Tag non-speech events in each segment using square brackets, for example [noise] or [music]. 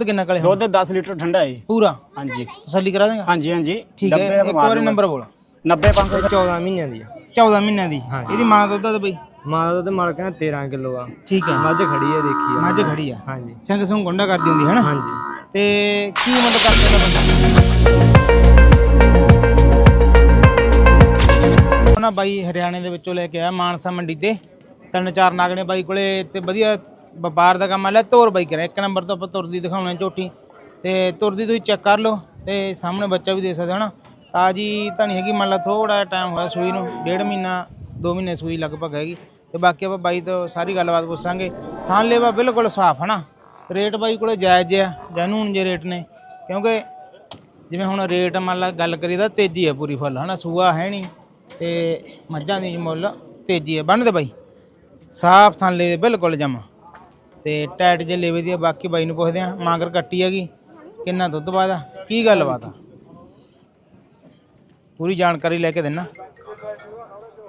ਦੁੱਧ ਕਿੰਨਾ ਕਲੇ ਦੁੱਧ 10 ਲੀਟਰ ਠੰਡਾ ਹੈ ਪੂਰਾ? ਹਾਂਜੀ। ਤਸੱਲੀ ਕਰਾ ਦੇਗਾ? ਹਾਂਜੀ ਹਾਂਜੀ। ਠੀਕ ਹੈ ਇੱਕ ਵਾਰੀ ਨੰਬਰ ਬੋਲ। 90500 14 ਮਹੀਨਿਆਂ ਦੀ ਆ। 14 ਮਹੀਨਿਆਂ ਦੀ। ਇਹਦੀ ਮਾਂ ਦਾ ਦੁੱਧ ਆ ਬਈ? ਮਾਂ ਦਾ ਦੁੱਧ ਮਾਲਕ ਕਹਿੰਦਾ 13 ਕਿਲੋ ਆ। ਠੀਕ ਹੈ ਮੱਝ ਖੜੀ ਆ ਦੇਖੀ ਆ। ਮੱਝ ਖੜੀ ਆ। ਹਾਂਜੀ। ਸਿੰਘ ਸਿੰਘ ਗੁੰਡਾ ਕਰਦੀ ਹੁੰਦੀ ਹੈ ਨਾ ਹਾਂਜੀ। ਤੇ ਕੀ ਮੁੱਲ ਕਰਦੇ ਨੇ ਬੰਦਾ ਉਹਨਾਂ ਬਾਈ ਹਰਿਆਣੇ ਦੇ ਵਿੱਚੋਂ ਲੈ ਕੇ ਆਇਆ ਮਾਨਸਾ ਮੰਡੀ ਤੇ। ਤਿੰਨ ਚਾਰ ਨਾਗਣੇ ਬਾਈ ਕੋਲੇ ਤੇ ਵਧੀਆ ਵਪਾਰ ਦਾ ਕੰਮ ਆ ਲੈ, ਤੋਰ ਬਾਈ ਕਰਿਆ ਇੱਕ ਨੰਬਰ ਤੋਂ ਆਪਾਂ ਤੁਰਦੀ ਦਿਖਾਉਣਾ ਝੋਟੀ। ਤੇ ਤੁਰਦੀ ਤੁਸੀਂ ਚੈੱਕ ਕਰ ਲਓ ਤੇ ਸਾਹਮਣੇ ਬੱਚਾ ਵੀ ਦੇ ਸਕਦੇ ਹੋ ਨਾ। ਤਾਜੀ ਤਾਂ ਨਹੀਂ ਹੈਗੀ, ਮੰਨ ਲਾ ਥੋੜਾ ਟਾਈਮ ਹੋਇਆ ਸੂਈ ਨੂੰ, ਡੇਢ ਮਹੀਨਾ 2 ਮਹੀਨੇ ਸੂਈ ਲਗਭਗ ਹੈਗੀ। ਤੇ ਬਾਕੀ ਆਪਾਂ ਬਾਈ ਤੋਂ ਸਾਰੀ ਗੱਲਬਾਤ ਪੁੱਛਾਂਗੇ। ਥਾਂ ਲੇਵਾ ਬਿਲਕੁਲ ਸਾਫ਼ ਹਨਾ ਰੇਟ ਬਾਈ ਕੋਲੇ ਜਾਇਜ਼ ਆ ਜੈਨੂਨ ਜੇ ਰੇਟ ਨੇ। ਕਿਉਂਕਿ ਜਿਵੇਂ ਹੁਣ ਰੇਟ ਮੰਨ ਲਾ ਗੱਲ ਕਰੀ ਤਾਂ ਤੇਜ਼ੀ ਹੈ ਪੂਰੀ ਫੁੱਲ, ਹਨਾ। ਸੂਆ ਹੈ ਨਹੀਂ ਤੇ ਮੱਝਾਂ ਦੀ ਮੁੱਲ ਤੇਜ਼ੀ ਹੈ ਬੰਨਦੇ ਬਾਈ। ਸਾਫ਼ ਥਾਂਲੇ ਬਿਲਕੁਲ ਜਮਾ ਤੇ ਟੈਟ ਜੇ ਲੇਵੇ ਦੀ ਆ, ਬਾਕੀ ਬਾਈ ਨੂੰ ਪੁੱਛਦੇ ਆ ਮਾਂਗਰ ਕੱਟੀ ਹੈਗੀ ਕਿੰਨਾ ਦੁੱਧ ਬਾਦਾ ਕੀ ਗੱਲਬਾਤ ਆ ਪੂਰੀ ਜਾਣਕਾਰੀ ਲੈ ਕੇ ਦੇਣਾ।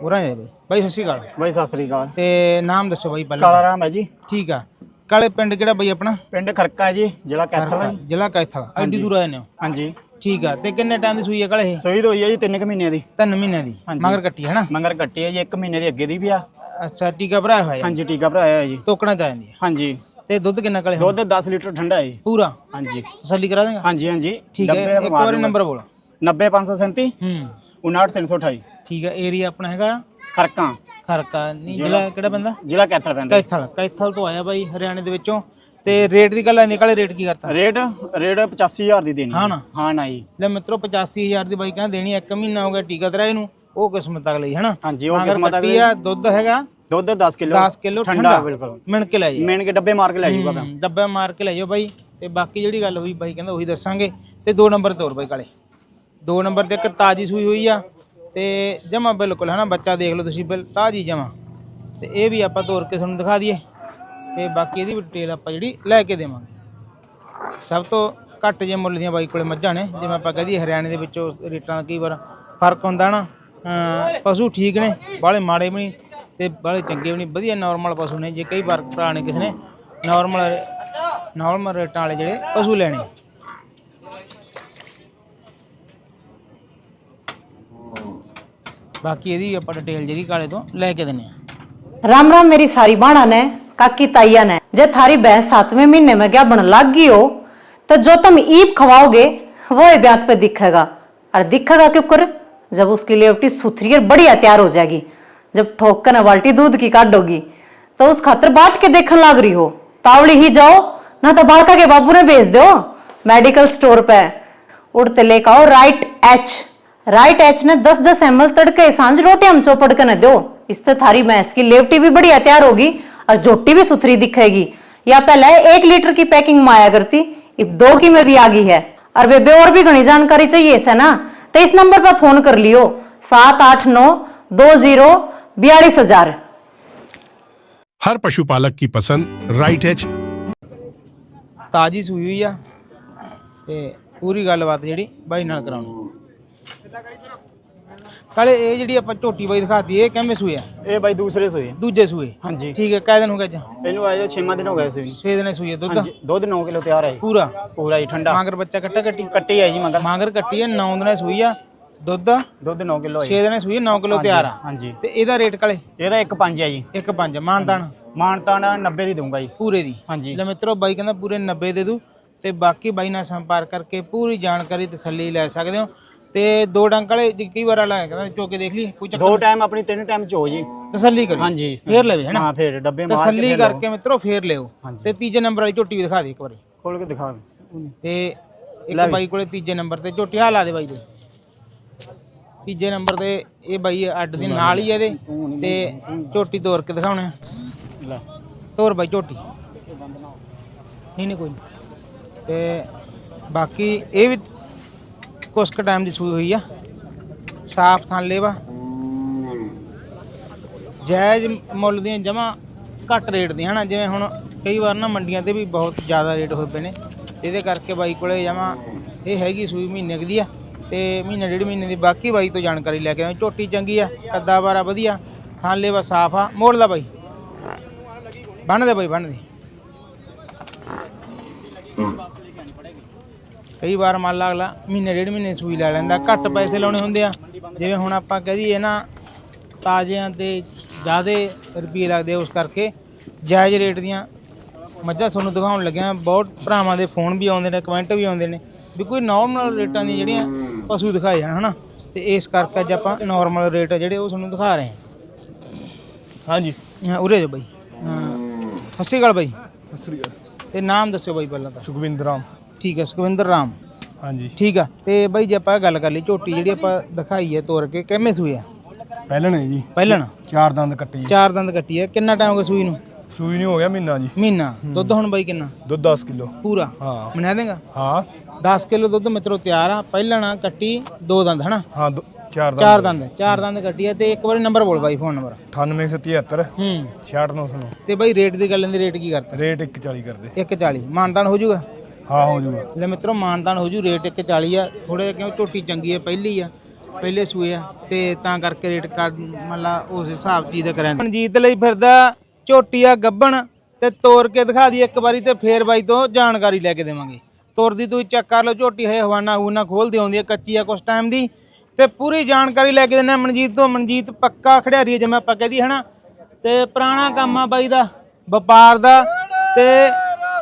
ਉਰਾਂ ਜਾ ਬਾਈ। ਬਾਈ ਸਤਿ ਸ਼੍ਰੀ ਅਕਾਲ। ਬਾਈ ਸਤਿ ਸ੍ਰੀ ਅਕਾਲ। ਤੇ ਨਾਮ ਦੱਸੋ ਬਾਈ ਪਹਿਲਾਂ। ਕਾਲਾ ਰਾਮ ਹੈ ਜੀ। ਠੀਕ ਆ। ਕਾਲੇ ਪਿੰਡ ਕਿਹੜਾ ਬਾਈ ਆਪਣਾ? ਪਿੰਡ ਖਰਕਾ ਹੈ ਜੀ ਜ਼ਿਲ੍ਹਾ ਕੈਥਲ ਹੈ ਜੀ। ਜ਼ਿਲ੍ਹਾ ਕੈਥਲ। ਐਡੀ ਦੂਰ ਆਏ ਨੇ ਹੋ। ਹਾਂਜੀ। ਠੀਕ ਆ ਤੇ ਕਿੰਨੇ ਟਾਈਮ ਦੀ ਸੂਈ ਹੈ ਕਾਲੇ? ਇਹ ਸੋਈ ਹੋਈ ਹੈ ਜੀ 3 ਮਹੀਨਿਆਂ ਦੀ। ਤਿੰਨ ਮਹੀਨਿਆਂ ਦੀ। ਹਾਂਜੀ। ਮਗਰ ਕੱਟੀ ਹੈ ਨਾ? ਮੰਗਰ ਕੱਟੀ ਹੈ ਜੀ 1 ਮਹੀਨੇ ਦੀ ਅੱਗੇ ਦੀ ਵੀ ਆ। ਅੱਛਾ ਟੀਕਾ ਭਰਾਇਆ ਹੋਇਆ? ਹੈ ਹਾਂਜੀ ਟੀਕਾ ਭਰਾਇਆ ਹੈ ਜੀ। ਤੋਕਣਾ ਚ ਆ ਜਾਂਦੀ ਹੈ ਹਾਂਜੀ। ਤੇ ਦੁੱਧ ਕਿੰਨਾ ਕਾਲੇ? ਦੁੱਧ 10 ਲੀਟਰ ਠੰਡਾ ਹੈ ਜੀ। ਪੂਰਾ? ਹਾਂਜੀ। ਤਸੱਲੀ ਕਰਾ ਦੇਗਾ? ਹਾਂਜੀ ਹਾਂਜੀ। ਠੀਕ ਹੈ ਇੱਕ ਵਾਰੀ ਨੰਬਰ ਬੋਲ। 90537 ਹੂੰ। 59328 ਠੀਕ ਹੈ ਏਰੀਆ ਆਪਣਾ ਹੈਗਾ? ਖਰਕਾ। ਖਰਕਾ। ਨਹੀਂ ਜ਼ਿਲ੍ਹਾ ਕਿਹੜਾ ਬੰਦਾ ਜ਼ਿਲ੍ਹਾ ਕੈਥਲ ਪੈਂਦਾ। ਕੈਥਲ। ਕੈਥਲ ਤੋਂ ਆਇਆ ਬਾਈ ਹਰਿਆਣੇ ਦੇ ਵਿੱਚੋਂ। ਤੇ ਰੇਟ ਦੀ ਗੱਲ ਆਂਦੀ ਕਾਲੇ ਰੇਟ ਕੀ ਕਰਤਾ? ਰੇਟ ਰੇਟ 85000 ਦੀ ਦੇਣੀ ਹਾਂ। ਨਾ? ਹਾਂ ਨਾ ਜੀ। ਲੈ ਮਿੱਤਰੋ 85000 ਦੀ ਬਾਈ ਕਹਿੰਦਾ ਦੇਣੀ ਇੱਕ ਮਹੀਨਾ ਹੋ ਗਿਆ ਟੀਕਾ ਤੇਰਾ ਇਹਨੂੰ ਉਹ ਕਿਸਮਤ ਤੱਕ ਲਈ ਹਨਾ ਹਾਂਜੀ ਉਹ ਮਗਰ ਕਿਸਮਤ ਕੱਟੀ ਆ ਦੁੱਧ ਹੈਗਾ ਦੁੱਧ 10 ਕਿਲੋ 10 ਕਿਲੋ ਠੰਡਾ ਬਿਲਕੁਲ। ਮਿਣ ਕੇ ਲੈ ਜੀ ਮੇਨ ਕੇ ਡੱਬੇ ਮਾਰ ਕੇ ਲੈ ਜਾਊਗਾ ਮੈਂ ਹੂੰ, ਡੱਬਾ ਮਾਰ ਕੇ ਲੈ ਜਾਓ ਬਾਈ। ਤੇ ਬਾਕੀ ਜਿਹੜੀ ਗੱਲ ਹੋਈ ਬਾਈ ਕਹਿੰਦਾ ਉਹੀ ਦੱਸਾਂਗੇ। ਤੇ ਦੋ ਨੰਬਰ ਤੇ ਹੋਰ ਬਾਈ ਕਾਲੇ। ਦੋ ਨੰਬਰ ਤੇ ਇੱਕ ਤਾਜੀ ਸੂਈ ਹੋਈ ਆ। ਤੇ ਜਮਾ ਬਿਲਕੁਲ ਹਨਾ ਬੱਚਾ ਦੇਖ ਲਓ ਤੁਸੀਂ ਬਿਲ ਤਾਜੀ ਜਮਾ। ਤੇ ਇਹ ਵੀ ਆਪਾਂ ਤੋਰ ਕੇ ਤੁਹਾਨੂੰ ਦਿਖਾ ਦਈਏ। ਤੇ ਬਾਕੀ ਇਹਦੀ ਡਿਟੇਲ ਆਪਾਂ ਜਿਹੜੀ ਲੈ ਕੇ ਦੇਵਾਂਗੇ। ਸਭ ਤੋਂ ਘੱਟ ਜੇ ਮੁੱਲ ਦੀਆਂ ਬਾਈ ਕੋਲੇ ਮੱਝਾਂ ਨੇ, ਜਿਵੇਂ ਆਪਾਂ ਕਹਦੀ ਹਰਿਆਣੇ ਦੇ ਵਿੱਚੋਂ ਰੇਟਾਂ ਦਾ ਕਈ ਵਾਰ ਫ਼ਰਕ ਹੁੰਦਾ ਨਾ ਪਸ਼ੂ ਠੀਕ ਨੇ ਬਾਲੇ ਮਾੜੇ ਵੀ ਨਹੀਂ ਤੇ ਬਾਲੇ ਚੰਗੇ ਵੀ ਨਹੀਂ, ਵਧੀਆ ਨਾਰਮਲ ਪਸ਼ੂ ਨੇ, ਜੇ ਕਈ ਵਾਰ ਭਰਾ ਨੇ ਕਿਸ ਨੇ ਨਾਰਮਲ ਨਾਰਮਲ ਰੇਟਾਂ ਵਾਲੇ ਜਿਹੜੇ ਪਸ਼ੂ ਲੈਣੇ। ਬਾਕੀ ਇਹਦੀ ਆਪਾਂ ਡਿਟੇਲ ਜਿਹੜੀ ਕਾਲੇ ਤੋਂ ਲੈ ਕੇ ਦਿੰਨੇ ਆ। ਰਾਮ ਰਾਮ, ਮੇਰੀ ਸਾਰੀ ਬਾਣਾ ਨੇ। काकी ताइया ने जे थारी भैंस सातवें महीने में क्या बन लाग गई हो तो जो तुम ईप खवाओगे वो ही ब्यात पे दिखेगा और दिखेगा क्यों कर जब उसकी लेवटी सुथरी और बढ़िया तैयार हो जाएगी जब ठोक कर न बाल्टी दूध की काटोगी तो उस खातर बाट के देखने लाग रही हो तावड़ी ही जाओ ना तो बालका के बाबू ने भेज दो मेडिकल स्टोर पे उड़ते लेकर आओ राइट एच राइट एच ने 10 10 एम तड़के सांझ रोटी हम चौपड़ के न दो इससे थारी भैंस की लेवटी भी बढ़िया तैयार होगी और जोटी भी सुथरी दिखेगी या पहले एक लीटर की पैकिंग में आया करती अब दो की में भी आ गई है और बेबे और भी घनी जानकारी चाहिए इसे ना तो इस नंबर पर फोन कर लियो सात आठ नौ दो जीरो बयालीस हजार हर पशुपालक की पसंद राइट एच ਤਾਜੀ ਸੂਈ ਹੋਈ ਆ ਤੇ ਪੂਰੀ ਗੱਲਬਾਤ ਜਿਹੜੀ ਬਾਈ ਨਾਲ ਕਰਾਉਣੀ ਕਾਲੇ ਇਹ ਜਿਹੜੀ ਆਪਾਂ ਝੋਟੀ ਬਾਈ ਦਿਖਾਤੀ ਇਹ ਕਿਵੇਂ ਸੂਈ ਆ? ਇਹ ਬਾਈ ਦੂਸਰੇ ਸੋਏ। ਦੂਜੇ ਸੂਏ? ਹਾਂਜੀ। ਠੀਕ ਹੈ ਕਾਹ ਦਿਨ ਹੋ ਗਿਆ ਅੱਜ? ਇਹਨੂੰ ਆਏ 6 ਦਿਨ ਹੋ ਗਏ ਸੀ 6 ਦਿਨੇ ਸੂਈ ਆ ਦੁੱਧ? ਹਾਂਜੀ ਦੁੱਧ 9 ਕਿਲੋ ਤਿਆਰ ਹੈ ਜੀ। ਪੂਰਾ? ਪੂਰਾ ਹੀ ਠੰਡਾ। ਮਾਂਗਰ ਬੱਚਾ ਕੱਟਾ ਕੱਟੀ? ਕੱਟੀ ਹੈ ਜੀ ਮਗਰ। ਮਾਂਗਰ ਕੱਟੀ ਆ 9 ਦਿਨੇ ਸੂਈ ਆ। ਦੁੱਧ? ਦੁੱਧ 9 ਕਿਲੋ ਹੈ 6 ਦਿਨੇ ਸੂਈ ਆ 9 ਕਿਲੋ ਤਿਆਰ ਆ। ਹਾਂਜੀ। ਤੇ ਇਹਦਾ ਰੇਟ ਕਾਲੇ? ਇਹਦਾ 1.5 ਹੈ ਜੀ। 1.5 ਮਾਨਦਾਨ ਮਾਨਤਾਨ? 90 ਦੀ ਦਊਂਗਾ ਜੀ। ਪੂਰੇ ਦੀ? ਹਾਂਜੀ। ਲੈ ਮਿੱਤਰੋ ਬਾਈ ਕਹਿੰਦਾ ਪੂਰੇ 90 ਦੇ ਦੂ ਤੇ ਬਾਕੀ ਬਾਈ ਨਾਲ ਸੰਪਰਕ ਕਰਕੇ ਪੂਰੀ ਜਾਣਕਾਰੀ ਤਸੱਲੀ ਲੈ ਸਕਦੇ ਹੋ। ਤੇ ਦੋ ਡੰਕ ਵਾਲੇ ਜੇ ਕਈ ਵਾਰ ਆਲਾ ਕਹਿੰਦਾ ਚੋਕੇ ਦੇਖ ਲਈ ਕੋਈ ਚੱਕਰ ਦੋ ਟਾਈਮ ਆਪਣੀ ਤਿੰਨ ਟਾਈਮ ਚ ਹੋ ਜੀ। ਤਸੱਲੀ ਕਰੀ। ਹਾਂਜੀ। ਫੇਰ ਲਵੇ ਹੈਨਾ ਹਾਂ ਫੇਰ ਡੱਬੇ ਮਾਰ ਕੇ ਤਸੱਲੀ। ਕਰਕੇ ਮਿੱਤਰੋ ਫੇਰ ਲਿਓ। ਤੇ ਤੀਜੇ ਨੰਬਰ ਵਾਲੀ ਝੋਟੀ ਵੀ ਦਿਖਾ ਦੇ ਇੱਕ ਵਾਰੀ। ਖੋਲ ਕੇ ਦਿਖਾ ਤੇ ਇੱਕ ਬਾਈ ਕੋਲੇ ਤੀਜੇ ਨੰਬਰ ਤੇ ਝੋਟੀ ਆ ਲਾ ਦੇ ਬਾਈ ਦੇ। ਤੀਜੇ ਨੰਬਰ ਤੇ ਇਹ ਬਾਈ ਅੱਡ ਦੇ ਨਾਲ ਹੀ ਇਹਦੇ। ਤੇ ਝੋਟੀ ਤੋਰ ਕੇ ਦਿਖਾਉਣੇ। ਲੈ। ਤੋਰ ਬਾਈ ਝੋਟੀ। ਨਹੀਂ ਨਹੀਂ ਕੋਈ। ਤੇ ਬਾਕੀ ਇਹ ਵੀ ਕੁਛ ਕੁ ਟਾਈਮ ਦੀ ਸੂਈ ਹੋਈ ਆ। ਸਾਫ਼ ਥਾਂ ਲੇਵਾ। ਜਾਇਜ਼ ਮੁੱਲ ਦੀਆਂ ਜਮਾ ਘੱਟ ਰੇਟ ਦੀਆਂ ਹਨਾ, ਜਿਵੇਂ ਹੁਣ ਕਈ ਵਾਰ ਨਾ ਮੰਡੀਆਂ ਤੇ ਵੀ ਬਹੁਤ ਜ਼ਿਆਦਾ ਰੇਟ ਹੋਏ ਪਏ ਨੇ। ਇਹਦੇ ਕਰਕੇ ਬਾਈ ਕੋਲੇ ਜਮਾ ਇਹ ਹੈਗੀ ਸੂਈ ਮਹੀਨੇ ਕੁ ਦੀ ਆ ਤੇ ਮਹੀਨੇ ਡੇਢ ਮਹੀਨੇ ਦੀ ਬਾਕੀ ਬਾਈ ਤੋਂ ਜਾਣਕਾਰੀ ਲੈ ਕੇ ਆਏ ਝੋਟੀ ਚੰਗੀ ਆ, ਕੱਦਾ ਵਾਰਾ ਵਧੀਆ ਥਾਂ ਲੇਵਾ ਸਾਫ਼ ਆ। ਮੋੜ ਦਾ ਬਾਈ। ਬੰਨ ਦੇ ਬਾਈ ਬੰਨ ਦੇ। ਕਈ ਵਾਰ ਮੰਨ ਲਾ ਅਗਲਾ ਮਹੀਨੇ ਡੇਢ ਮਹੀਨੇ ਸੂਈ ਲੈ ਲੈਂਦਾ ਘੱਟ ਪੈਸੇ ਲਾਉਣੇ ਹੁੰਦੇ ਆ। ਜਿਵੇਂ ਹੁਣ ਆਪਾਂ ਕਹਿ ਦਈਏ ਨਾ ਤਾਜ਼ਿਆਂ ਤੇ ਜ਼ਿਆਦੇ ਰੁਪਏ ਲੱਗਦੇ ਉਸ ਕਰਕੇ ਜਾਇਜ਼ ਰੇਟ ਦੀਆਂ ਮੱਝਾਂ ਤੁਹਾਨੂੰ ਦਿਖਾਉਣ ਲੱਗਿਆ ਬਹੁਤ ਭਰਾਵਾਂ ਦੇ ਫੋਨ ਵੀ ਆਉਂਦੇ ਨੇ ਕਮੈਂਟ ਵੀ ਆਉਂਦੇ ਨੇ ਵੀ ਕੋਈ ਨਾਰਮਲ ਰੇਟਾਂ ਦੀ ਜਿਹੜੀਆਂ ਪਸ਼ੂ ਦਿਖਾਏ ਜਾਣ ਹਨਾ? ਤੇ ਇਸ ਕਰਕੇ ਅੱਜ ਆਪਾਂ ਨਾਰਮਲ ਰੇਟ ਜਿਹੜੇ ਉਹ ਤੁਹਾਨੂੰ ਦਿਖਾ ਰਹੇ ਹਾਂ। ਹਾਂਜੀ। ਹਾਂ ਉਰੇ ਜੋ ਬਾਈ। ਹਾਂ। ਸਤਿ ਸ਼੍ਰੀ ਅਕਾਲ ਬਾਈ। ਤੇ ਨਾਮ ਦੱਸਿਓ ਬਾਈ ਪਹਿਲਾਂ ਤਾਂ। ਸੁਖਵਿੰਦਰ ਰਾਮ। ਠੀਕ ਹੈ ਸੁਖਵਿੰਦਰ ਰਾਮ। ਹਾਂਜੀ। ਠੀਕ ਆ ਤੇ ਬਾਈ ਜੇ ਆਪਾਂ ਗੱਲ ਕਰ ਲਈ ਝੋਟੀ ਜਿਹੜੀ ਆਪਾਂ ਦਿਖਾਈ ਹੈ ਤੋਰ ਕੇ ਕਿੰਨੇ ਸੂਏ ਆ? ਪਹਿਲਣ ਹੈ ਜੀ। ਪਹਿਲਣ? ਚਾਰ ਦੰਦ ਕੱਟੀ ਚਾਰ ਦੰਦ ਕੱਟੀ ਹੈ ਕਿੰਨਾ ਟਾਈਮ ਹੋ ਗਿਆ ਸੂਈ ਨੂੰ? ਸੂਈ ਨਹੀਂ ਹੋ ਗਿਆ ਮਹੀਨਾ ਜੀ। ਮਹੀਨਾ ਦੁੱਧ ਹੁਣ ਬਾਈ ਕਿੰਨਾ? ਦੁੱਧ 10 ਕਿਲੋ। ਪੂਰਾ? ਹਾਂ। ਮਨਾ ਦੇਗਾ? ਹਾਂ। 10 ਕਿਲੋ ਦੁੱਧ ਮਿੱਤਰੋ ਤਿਆਰ ਆ ਪਹਿਲਣ ਕੱਟੀ ਦੋ ਦੰਦ ਹਨਾ? ਹਾਂ ਦੋ- ਚਾਰ ਦੰਦ। ਚਾਰ ਦੰਦ ਚਾਰ ਦੰਦ ਕੱਟੀ ਹੈ ਤੇ ਇੱਕ ਵਾਰੀ ਨੰਬਰ ਬੋਲ ਬਾਈ ਫੋਨ ਨੰਬਰ। 9877 ਹੂੰ। 66909 ਤੇ ਬਾਈ ਰੇਟ ਦੀ ਗੱਲ ਦੀ ਰੇਟ ਕੀ ਕਰਤਾ? ਰੇਟ 140 ਕਰਦੇ। 140 ਮਾਨਦਾਨ ਹੋ ਜਾਊਗਾ? ਹਾਂ, ਹੋ ਜਾਊਗਾ ਲੈ ਮਿੱਤਰੋ, ਮਾਨਦਾਨ ਹੋ ਜੂ, ਰੇਟ 140 ਆ। ਥੋੜੇ ਕਿਉਂ, ਝੋਟੀ ਚੰਗੀ ਹੈ ਪਹਿਲੀ ਆ, ਪਹਿਲੇ ਸੂਏ ਆ, ਤੇ ਤਾਂ ਕਰਕੇ ਰੇਟ ਕਰ ਮਤਲਬ ਉਸ ਹਿਸਾਬ ਚੀਜ਼ ਦਾ ਕਰਾਂ ਮਨਜੀਤ ਲਈ ਫਿਰਦਾ ਝੋਟੀ ਆ ਗੱਬਣ, ਤੇ ਤੋੜ ਕੇ ਦਿਖਾ ਦੀ ਇੱਕ ਵਾਰੀ, ਤੇ ਫੇਰ ਬਾਈ ਤੋਂ ਜਾਣਕਾਰੀ ਲੈ ਕੇ ਦੇਵਾਂਗੇ। ਤੋੜਦੀ ਤੂੰ ਚੈੱਕ ਕਰ ਲਓ, ਝੋਟੀ ਹੈ ਹਵਾਨਾ ਹੂਨਾ ਖੋਲਦੀ ਆਉਂਦੀ ਹੈ ਕੱਚੀ ਆ ਕੁਛ ਟਾਈਮ ਦੀ। ਤੇ ਪੂਰੀ ਜਾਣਕਾਰੀ ਲੈ ਕੇ ਦਿੰਦੇ ਆ ਮਨਜੀਤ ਤੋਂ। ਮਨਜੀਤ ਪੱਕਾ ਖਿਡਾਰੀ ਹੈ ਜਿਵੇਂ ਆਪਾਂ ਕਹਦੀ ਹਨਾ? ਤੇ ਪੁਰਾਣਾ ਕੰਮ ਆ ਬਾਈ ਦਾ, ਵਪਾਰ ਦਾ, ਤੇ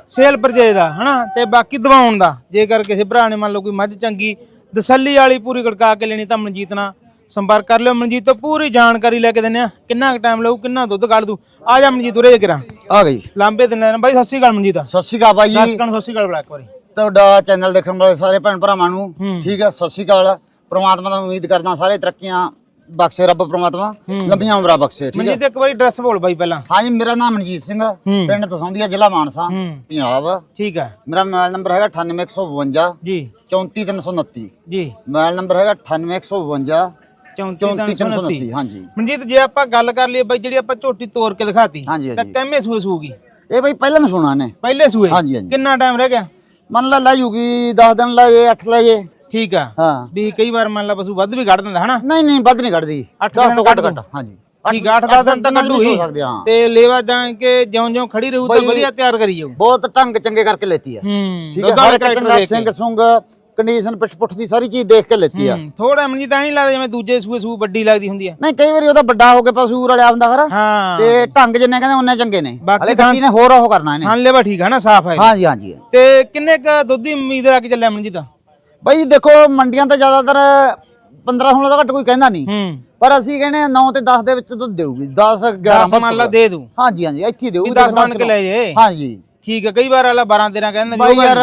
ਸੇਲ ਪਰਚੇਜ ਦਾ ਹਨਾ? ਤੇ ਬਾਕੀ ਦਵਾਉਣ ਦਾ। ਜੇਕਰ ਕਿਸੇ ਭਰਾ ਨੇ ਮੰਨ ਲਓ ਕੋਈ ਮੱਝ ਚੰਗੀ ਦਸੱਲੀ ਵਾਲੀ ਪੂਰੀ ਗੜਕਾ ਕੇ ਲੈਣੀ ਤਾਂ ਮਨਜੀਤ ਨਾਲ ਸੰਪਰਕ ਕਰ ਲਿਓ। ਮਨਜੀਤ ਤੋਂ ਪੂਰੀ ਜਾਣਕਾਰੀ ਲੈ ਕੇ ਦਿੰਨੇ ਆ ਕਿੰਨਾ ਕੁ ਟਾਈਮ ਲਊ ਕਿੰਨਾ ਦੁੱਧ ਕੱਢ ਦੂ ਆ ਜਾ ਮਨਜੀਤ ਉਰੇ ਕਰਾਂ ਆ। ਗਈ। ਲਾਂਬੇ ਦਿੰਦੇ ਨੇ ਬਾਈ ਸਤਿ ਸ਼੍ਰੀ ਅਕਾਲ ਮਨਜੀਤ। ਸਤਿ ਸ਼੍ਰੀ ਅਕਾਲ ਬਾਈ ਜੀ। ਕਣ ਸਤਿ ਸ਼੍ਰੀ ਅਕਾਲ ਬੜਾ ਇੱਕ ਵਾਰੀ। ਤੁਹਾਡਾ ਚੈਨਲ ਦੇਖਣ ਵਾਲੇ ਸਾਰੇ ਭੈਣ ਭਰਾਵਾਂ ਨੂੰ। ਠੀਕ ਹੈ ਸਤਿ ਸ਼੍ਰੀ ਅਕਾਲ। ਪ੍ਰਮਾਤਮਾ ਦਾ ਉਮੀਦ ਕਰਦਾ ਸਾਰੇ ਤਰੱਕੀਆਂ ਬਖਸ਼ੇ ਰੱਬ ਪ੍ਰਮਾਤਮਾ ਲੰਬੀਆਂ ਉਮਰਾਂ ਬਖਸ਼ੇ ਠੀਕ ਹੈ? ਮਨਜੀਤ ਇੱਕ ਵਾਰੀ ਐਡਰੈਸ ਬੋਲ ਬਾਈ ਪਹਿਲਾਂ। ਹਾਂਜੀ ਮੇਰਾ ਨਾਮ ਮਨਜੀਤ ਸਿੰਘ ਹੂੰ। ਪਿੰਡ ਤਸੌਂਦੀਆ ਜ਼ਿਲ੍ਹਾ ਮਾਨਸਾ ਹੂੰ। ਪੰਜਾਬ। ਠੀਕ ਆ ਮੇਰਾ ਮੋਬਾਈਲ ਨੰਬਰ ਹੈਗਾ 98152 ਜੀ। 34329 ਜੀ। ਮੋਬਾਈਲ ਨੰਬਰ ਹੈਗਾ 98152 34329 34329 ਹਾਂਜੀ ਮਨਜੀਤ ਜੇ ਆਪਾਂ ਗੱਲ ਕਰ ਲਈਏ ਬਾਈ ਜਿਹੜੀ ਆਪਾਂ ਝੋਟੀ ਤੋੜ ਕੇ ਦਿਖਾਤੀ ਹਾਂਜੀ, ਤਾਂ। ਕਿੰਨੇ ਸੂਏ ਸੂਗੀ? ਇਹ ਬਈ ਪਹਿਲਾਂ ਸੁਣਾ ਨੇ। ਪਹਿਲੇ ਸੂਏ? ਹਾਂਜੀ, ਹਾਂਜੀ। ਕਿੰਨਾ ਟਾਈਮ ਰਹਿ ਗਿਆ? ਮੰਨ ਲਾ ਲੈ ਜੂਗੀ 10 ਦਿਨ ਲਾਏ 8 ਲਾਏ ਠੀਕ ਆ। ਹਾਂ। ਵੀ ਕਈ ਵਾਰ ਮੰਨ ਲਾ ਪਸ਼ੂ ਵੱਧ ਵੀ ਕੱਢ ਦਿੰਦਾ ਹਨਾ? ਨਹੀਂ ਨਹੀਂ ਵੱਧ ਨਹੀਂ ਕੱਢਦੀ। ਅੱਠ ਦਿਨ ਤੋਂ ਕੱਢ ਘੱਟ ਦੂੰ। ਹਾਂਜੀ। ਠੀਕ ਆ 8-10 ਦਿਨ ਤਾਂ ਕੱਢੂ ਹੀ ਹੋ। ਸਕਦੇ ਹਾਂ ਤੇ ਲੇਵਾ ਜਾਂ ਕੇ ਜਿਉਂ-ਜਿਉਂ ਖੜੀ ਰਹੂ ਤਾਂ ਬਈ- ਵਧੀਆ ਤਿਆਰ ਕਰੀ ਜਾਊ ਬਹੁਤ ਢੰਗ ਚੰਗੇ ਕਰਕੇ ਲੈਤੀ ਹੂੰ ਠੀਕ ਹੈ ਹਰ ਇੱਕ ਚੰਗਾ ਸਿੰਘ ਸੁੰਗ ਕੰਡੀਸ਼ਨ ਪਿਛ ਪੁੱਠ ਦੀ ਸਾਰੀ ਚੀਜ਼ ਦੇਖ ਕੇ ਲੈਤੀ ਆ। ਥੋੜਾ ਮਨਜੀਤ ਐ ਨਹੀਂ ਲੱਗਦਾ ਜਿਵੇਂ ਦੂਜੇ ਸੂਏ ਸੂ ਵੱਡੀ ਲੱਗਦੀ ਹੁੰਦੀ ਆ। ਨਹੀਂ ਕਈ ਵਾਰੀ ਉਹਦਾ ਵੱਡਾ ਹੋ ਕੇ ਪਸ਼ੂ ਰਲਿਆ ਹੁੰਦਾ ਖਰਾ। ਹਾਂ। ਤੇ ਢੰਗ ਜਿੰਨੇ ਕਹਿੰਦੇ ਉਹਨੇ ਚੰਗੇ ਨੇ। ਬਾਕੀ ਹਲੇ ਤਾਂ- ਕੱਟੀ ਨੇ ਹੋਰ ਉਹ ਕਰਨਾ ਇਹਨੇ। ਹਾਂ ਲੇਵਾ ਠੀਕ ਆ ਨਾ ਸਾਫ਼ ਹੈ ਹਾਂਜੀ ਹਾਂਜੀ। ਤੇ ਕਿੰਨੇ ਕ ਦੁੱਧ ਦੀ ਉਮੀਦ ਰੱਖ ਕੇ ਚੱਲਿਆ ਮਨਜੀਤ? ਬਈ ਦੇਖੋ ਮੰਡੀਆਂ ਤਾਂ ਜ਼ਿਆਦਾਤਰ 15 16 ਤੋਂ ਘੱਟ ਕੋਈ ਕਹਿੰਦਾ ਨਹੀਂ। ਹੂੰ। ਪਰ ਅਸੀਂ ਕਹਿੰਦੇ 9 ਤੇ 10 ਦੇ ਵਿੱਚ ਦੁੱਧ ਦੇਊਗੀ। 10 11 10 ਮੰਨ ਲਾ ਦੇ ਦੂ ਹਾਂਜੀ ਹਾਂਜੀ ਇੱਥੇ ਹੀ ਦੇਊਗੀ ਵੀ 10 ਬਣ ਕੇ ਲੈ ਜੇ। ਹਾਂਜੀ ਠੀਕ ਆ ਕਈ ਵਾਰ ਵਾਲਾ 12 13 ਕਹਿੰਦਾ ਵੀ ਬਾਈ ਯਾਰ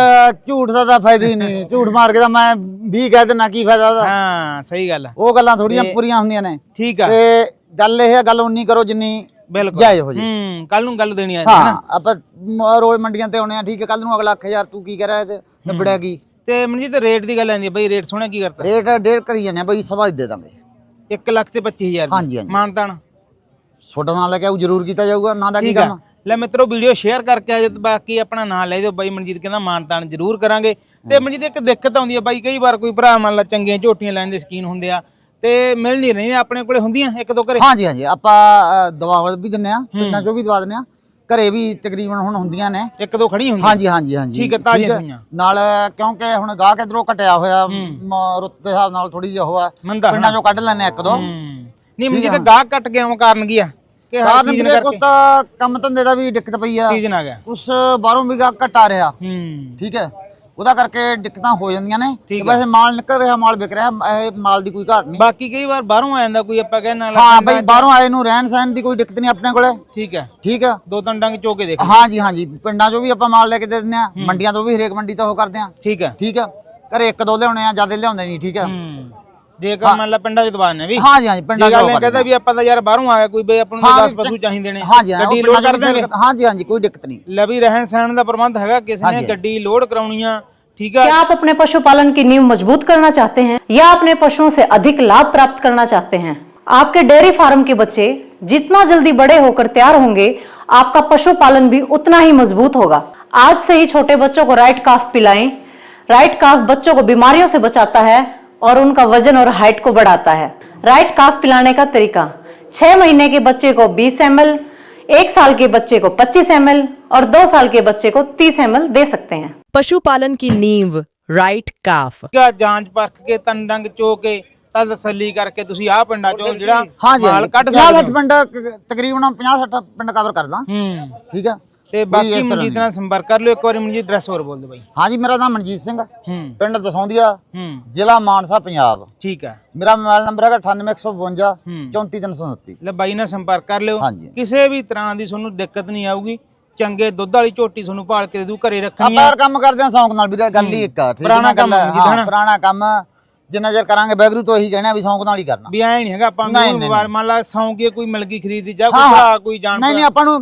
ਝੂਠ ਦਾ ਤਾਂ ਫਾਇਦਾ ਹੀ ਨਹੀਂ। [laughs] ਝੂਠ ਮਾਰ ਕੇ ਤਾਂ ਮੈਂ 20 ਕਹਿ ਦੇਣਾ ਕੀ ਫਾਇਦਾ ਉਹਦਾ? ਹਾਂ ਸਹੀ ਗੱਲ ਆ। ਉਹ ਗੱਲਾਂ ਥੋੜੀਆਂ ਪੂਰੀਆਂ ਹੁੰਦੀਆਂ ਨੇ। ਠੀਕ ਆ। ਤੇ ਗੱਲ ਇਹ ਹੈ ਗੱਲ ਉਨੀ ਕਰੋ ਜਿੰਨੀ ਬਿਲਕੁਲ। ਜਾਇਜ਼ ਹੋ ਜੇ। ਹੂੰ ਕੱਲ ਨੂੰ ਗੱਲ ਦੇਣੀ ਆ ਹਾਂ ਆਪਾਂ ਰੋਜ਼ ਮੰਡੀਆਂ ਤੇ ਆਉਣੇ ਆ ਠੀਕ ਹੈ ਕੱਲ ਨੂੰ ਅਗਲਾ ਆਖੇ ਯਾਰ ਤੂੰ ਕੀ ਕਰ ਰਿਹਾ ਤੇ ਨਿਬੜਿਆ ਕੀ? ਤੇ ਮਨਜੀਤ ਰੇਟ ਦੀ ਗੱਲ ਆਂਦੀ ਬਈ ਰੇਟ ਸੋਹਣਾ ਕੀ ਕਰਤਾ? ਰੇਟ ਡੇਢ ਕਰੀ ਜਾਂਦੇ ਆ ਬਈ ਸਵਾ ਦੇ ਦਾਂਗੇ। 1 ਲੱਖ ਤੇ 25000 ਹਾਂਜੀ, ਹਾਂਜੀ। ਮਾਨਤਾਨ। ਛੋਟਾ ਨਾਂ ਲੈ ਕੇ ਆਉ ਜ਼ਰੂਰ ਕੀਤਾ ਜਾਊਗਾ ਨਾਂ ਦਾ ਕੀ ਠੀਕ ਆ। ਕਰਨਾ ਲੈ ਮਿੱਤਰੋ ਵੀਡੀਓ ਸ਼ੇਅਰ ਕਰਕੇ ਆਜੋ ਤੇ ਬਾਕੀ ਆਪਣਾ ਨਾਮ ਲੈ ਦਿਓ। ਬਾਈ ਮਨਜੀਤ ਕਹਿੰਦਾ ਮਾਨਤਾਨ ਜ਼ਰੂਰ ਕਰਾਂਗੇ। ਤੇ ਮਨਜੀਤ ਇੱਕ ਦਿੱਕਤ ਆਉਂਦੀ ਹੈ ਬਾਈ ਕਈ ਵਾਰ ਕੋਈ ਭਰਾ ਮੰਨ ਲਾ ਚੰਗੀਆਂ ਝੋਟੀਆਂ ਲੈਣ ਦੇ ਸ਼ਕੀਨ ਹੁੰਦੇ ਆ ਤੇ ਮਿਲ ਨਹੀਂ ਰਹੀਆਂ ਆਪਣੇ ਕੋਲੇ ਹੁੰਦੀਆਂ ਇੱਕ ਦੋ ਘਰੇ? ਹਾਂਜੀ ਹਾਂਜੀ। ਆਪਾਂ ਅ, ਦਵਾ ਵੀ ਦਿੰਨੇ ਆ ਪਿੰਡਾਂ ਚੋਂ ਵੀ ਦਵਾ ਦਿੰਨੇ ਆ। ਘਰੇ ਵੀ ਤਕਰੀਬਨ ਹੁਣ ਹੁੰਦੀਆਂ ਨੇ। ਇੱਕ ਦੋ ਖੜੀ ਹੁੰਦੀ ਹਾਂਜੀ ਹਾਂਜੀ ਹਾਂਜੀ। ਠੀਕ ਹੈ, ਤਾਜ਼ੀਆਂ ਸੂਈਆਂ। ਨਾਲ ਕਿਉਂਕਿ ਹੁਣ ਗਾਹਕ ਇਧਰੋਂ ਘਟਿਆ ਹੋਇਆ ਮ- ਰੁੱਤ ਦੇ ਹਿਸਾਬ ਨਾਲ ਥੋੜੀ ਜਿਹਾ ਹੋਆ ਮੰਦਾ ਪਿੰਡਾਂ ਚੋਂ ਕੱਢ ਲੈਣੇ ਇੱਕ ਦੋ। ਨਹੀਂ ਮਨਜੀਤ ਗਾਹ ਕੱਟ ਗਿਆ ਉਹ ਕਾਰਨ ਕੀ ਆ? ਕਿ ਹਰ ਸੀਜ਼ਨ ਕਰਕੇ। ਤਾਂ ਕੰਮ ਧੰਦੇ ਦਾ ਵੀ ਦਿੱਕਤ ਪਈ ਆ। ਸੀਜ਼ਨ ਆ ਗਿਆ। ਉਸ ਬਾਹਰੋਂ ਵੀ ਗਾਹਕ ਘਟ ਆ ਰਿਹਾ। ਹੂੰ। ਠੀਕ ਹੈ। ਉਹਦਾ ਕਰਕੇ ਦਿੱਕਤਾਂ ਹੋ ਜਾਂਦੀਆਂ ਨੇ। ਵੈਸੇ ਮਾਲ ਨਿਕਲ ਰਿਹਾ ਮਾਲ ਵਿਕ ਰਿਹਾ ਇਹ ਮਾਲ ਦੀ ਕੋਈ ਘਾਟ ਨਹੀਂ। ਬਾਕੀ ਕਈ ਵਾਰ ਬਾਹਰੋਂ ਆ ਜਾਂਦਾ ਕੋਈ ਆਪਾਂ ਕਹਿਣ ਨਾਲ ਹਾਂ ਬਈ ਬਾਹਰੋਂ ਆਏ ਨੂੰ ਰਹਿਣ ਸਹਿਣ ਦੀ ਕੋਈ ਦਿੱਕਤ ਨਹੀਂ ਆਪਣੇ ਕੋਲੇ। ਠੀਕ ਹੈ ਠੀਕ ਆ। ਦੋ ਤਿੰਨ ਡੰਗ ਚੋ ਕੇ ਦੇਖ। ਹਾਂਜੀ ਹਾਂਜੀ ਪਿੰਡਾਂ ਚੋਂ ਵੀ ਆਪਾਂ ਮਾਲ ਲੈ ਕੇ ਦੇ ਦਿੰਦੇ ਆ ਮੰਡੀਆਂ ਤੋਂ ਵੀ ਹਰੇਕ ਮੰਡੀ ਤੋਂ ਉਹ ਕਰਦੇ ਆ। ਠੀਕ ਹੈ ਠੀਕ ਆ। ਘਰੇ ਇੱਕ ਦੋ ਲਿਆਉਣੇ ਆ ਜ਼ਿਆਦਾ ਲਿਆਉਂਦੇ ਨਹੀਂ ਠੀਕ ਹੂੰ। ਜੇਕਰ ਮੰਨ ਲਾ ਪਿੰਡਾਂ ਚ ਦਵਾਨ ਨੇ ਵੀ ਹਾਂਜੀ ਹਾਂਜੀ ਪਿੰਡਾਂ ਜੇ ਚੋਂ ਗੱਲ ਉਹ ਇਹ ਕਰਦੇ ਕਹਿੰਦਾ ਵੀ ਆਪਾਂ ਤਾਂ ਯਾਰ ਬਾਹਰੋਂ ਆ ਗਿਆ ਕੋਈ ਬਈ ਆਪਾਂ ਨੂੰ ਹਾਂ, 10 ਪਸ਼ੂ ਚਾਹੀਦੇ ਨੇ ਹਾਂਜੀ ਹਾਂ, ਉਹ ਗੱਡੀ ਲੋਡ ਪਿੰਡਾਂ ਕਰ ਚੋਂ ਵੀ ਦਾਂਗੇ ਹਾਂਜੀ ਹਾਂਜੀ ਕੋਈ ਦਿੱਕਤ ਨਹੀਂ ਲੈ ਵੀ ਰਹਿਣ ਸਹਿਣ ਦਾ ਪ੍ਰਬੰਧ ਹੈਗਾ ਕਿਸੇ ਨੇ ਗੱਡੀ ਲੋਡ ਕਰਾਉਣੀ ਆ ਠੀਕ ਆ क्या आप अपने पशुपालन की नींव मजबूत करना चाहते हैं या अपने पशुओं से अधिक लाभ प्राप्त करना चाहते हैं आपके डेयरी फार्म के बच्चे जितना जल्दी बड़े होकर तैयार होंगे आपका पशुपालन भी उतना ही मजबूत होगा आज से ही छोटे बच्चों को राइट काफ पिलाएं राइट काफ बच्चों को बीमारियों से बचाता है और उनका वजन और हाइट को बढ़ाता है राइट काफ पिलाने का तरीका छह महीने के बच्चे को 20 एम एक साल के बच्चे को 25 एम और दो साल के बच्चे को 30 एम दे सकते हैं पशु पालन की नींव राइट काफ ਕਿਆ ਜਾਂਚ ਪਰਖ ਕੇ ਤਨ ਡੰਗ ਚੋ ਕੇ ਤਾਂ ਤਸੱਲੀ ਕਰਕੇ ਤੁਸੀਂ ਆਹ ਪਿੰਡਾਂ ਚੋਂ ਜਿਹੜਾ ਹਾਂਜੀ ਮਾਲ ਕੱਢ 50 ਸਕਦੇ 60 ਪਿੰਡ ਕ- ਤਕਰੀਬਨ 50 60 ਪਿੰਡ ਕਵਰ ਕਰਦਾ ਹੂੰ ਠੀਕ ਆ ਤੇ ਬਾਕੀ ਮਨਜੀਤ। ਨਾਲ ਸੰਪਰਕ ਕਰ ਲਿਓ ਇੱਕ ਵਾਰੀ ਮਨਜੀਤ ਐਡਰੈਸ ਹੋਰ ਬੋਲ ਦਿਓ ਬਾਈ ਹਾਂਜੀ ਮੇਰਾ ਨਾਮ ਮਨਜੀਤ ਸਿੰਘ ਆ, ਹੂੰ। ਪਿੰਡ ਦਸੌਂਦੀਆ ਹੂੰ। ਜ਼ਿਲ੍ਹਾ ਮਾਨਸਾ ਪੰਜਾਬ। ਠੀਕ ਆ। ਮੇਰਾ ਮੋਬਾਈਲ ਨੰਬਰ ਹੈਗਾ 98152 ਹੂੰ। 34329 ਲੈ ਬਾਈ ਨਾਲ ਸੰਪਰਕ ਕਰ ਲਿਓ। ਹਾਂਜੀ। ਕਿਸੇ ਵੀ ਤਰ੍ਹਾਂ ਦੀ ਤੁਹਾਨੂੰ ਦਿੱਕਤ ਨਹੀਂ ਆਊਗੀ ਚੰਗੇ ਦੁੱਧ ਵਾਲੀ ਝੋਟੀ ਤੁਹਾਨੂੰ ਭਾਲ ਕੇ ਦੇ ਦੂ ਘਰੇ ਰੱਖਣੀ ਆਪਾਂ ਆ। ਯਾਰ ਕੰਮ ਕਰਦੇ ਆ ਸੌਂਕ ਨਾਲ ਵੀਰੇ ਗੱਲ ਹੀ ਇੱਕ ਆ ਠੀਕ ਪੁਰਾਣਾ ਨਾ ਗੱਲ ਕੰਮ ਹਾਂ। ਪੁਰਾਣਾ ਕੰਮ ਜਿੰਨਾ ਚਿਰ ਕਰਾਂਗੇ ਬੈਗਰੂ ਤੋਂ ਇਹੀ ਕਹਿਣਾ ਵੀ ਸੌਂਕ ਨਾਲ ਹੀ ਕਰਨਾ। ਵੀ ਐ ਨਹੀਂ ਹੈਗਾ ਆਪਾਂ ਨੂੰ ਵਾਰ ਮੰਨ ਲਾ ਸੌਂ ਕੇ ਕੋਈ ਮਿਲਗੀ ਖਰੀਦੀ ਜਾਂ ਕੋਈ। ਭਰਾ ਕੋਈ ਜਾਣ ਨਹੀਂ ਨਹੀਂ ਆਪਾਂ ਨੂੰ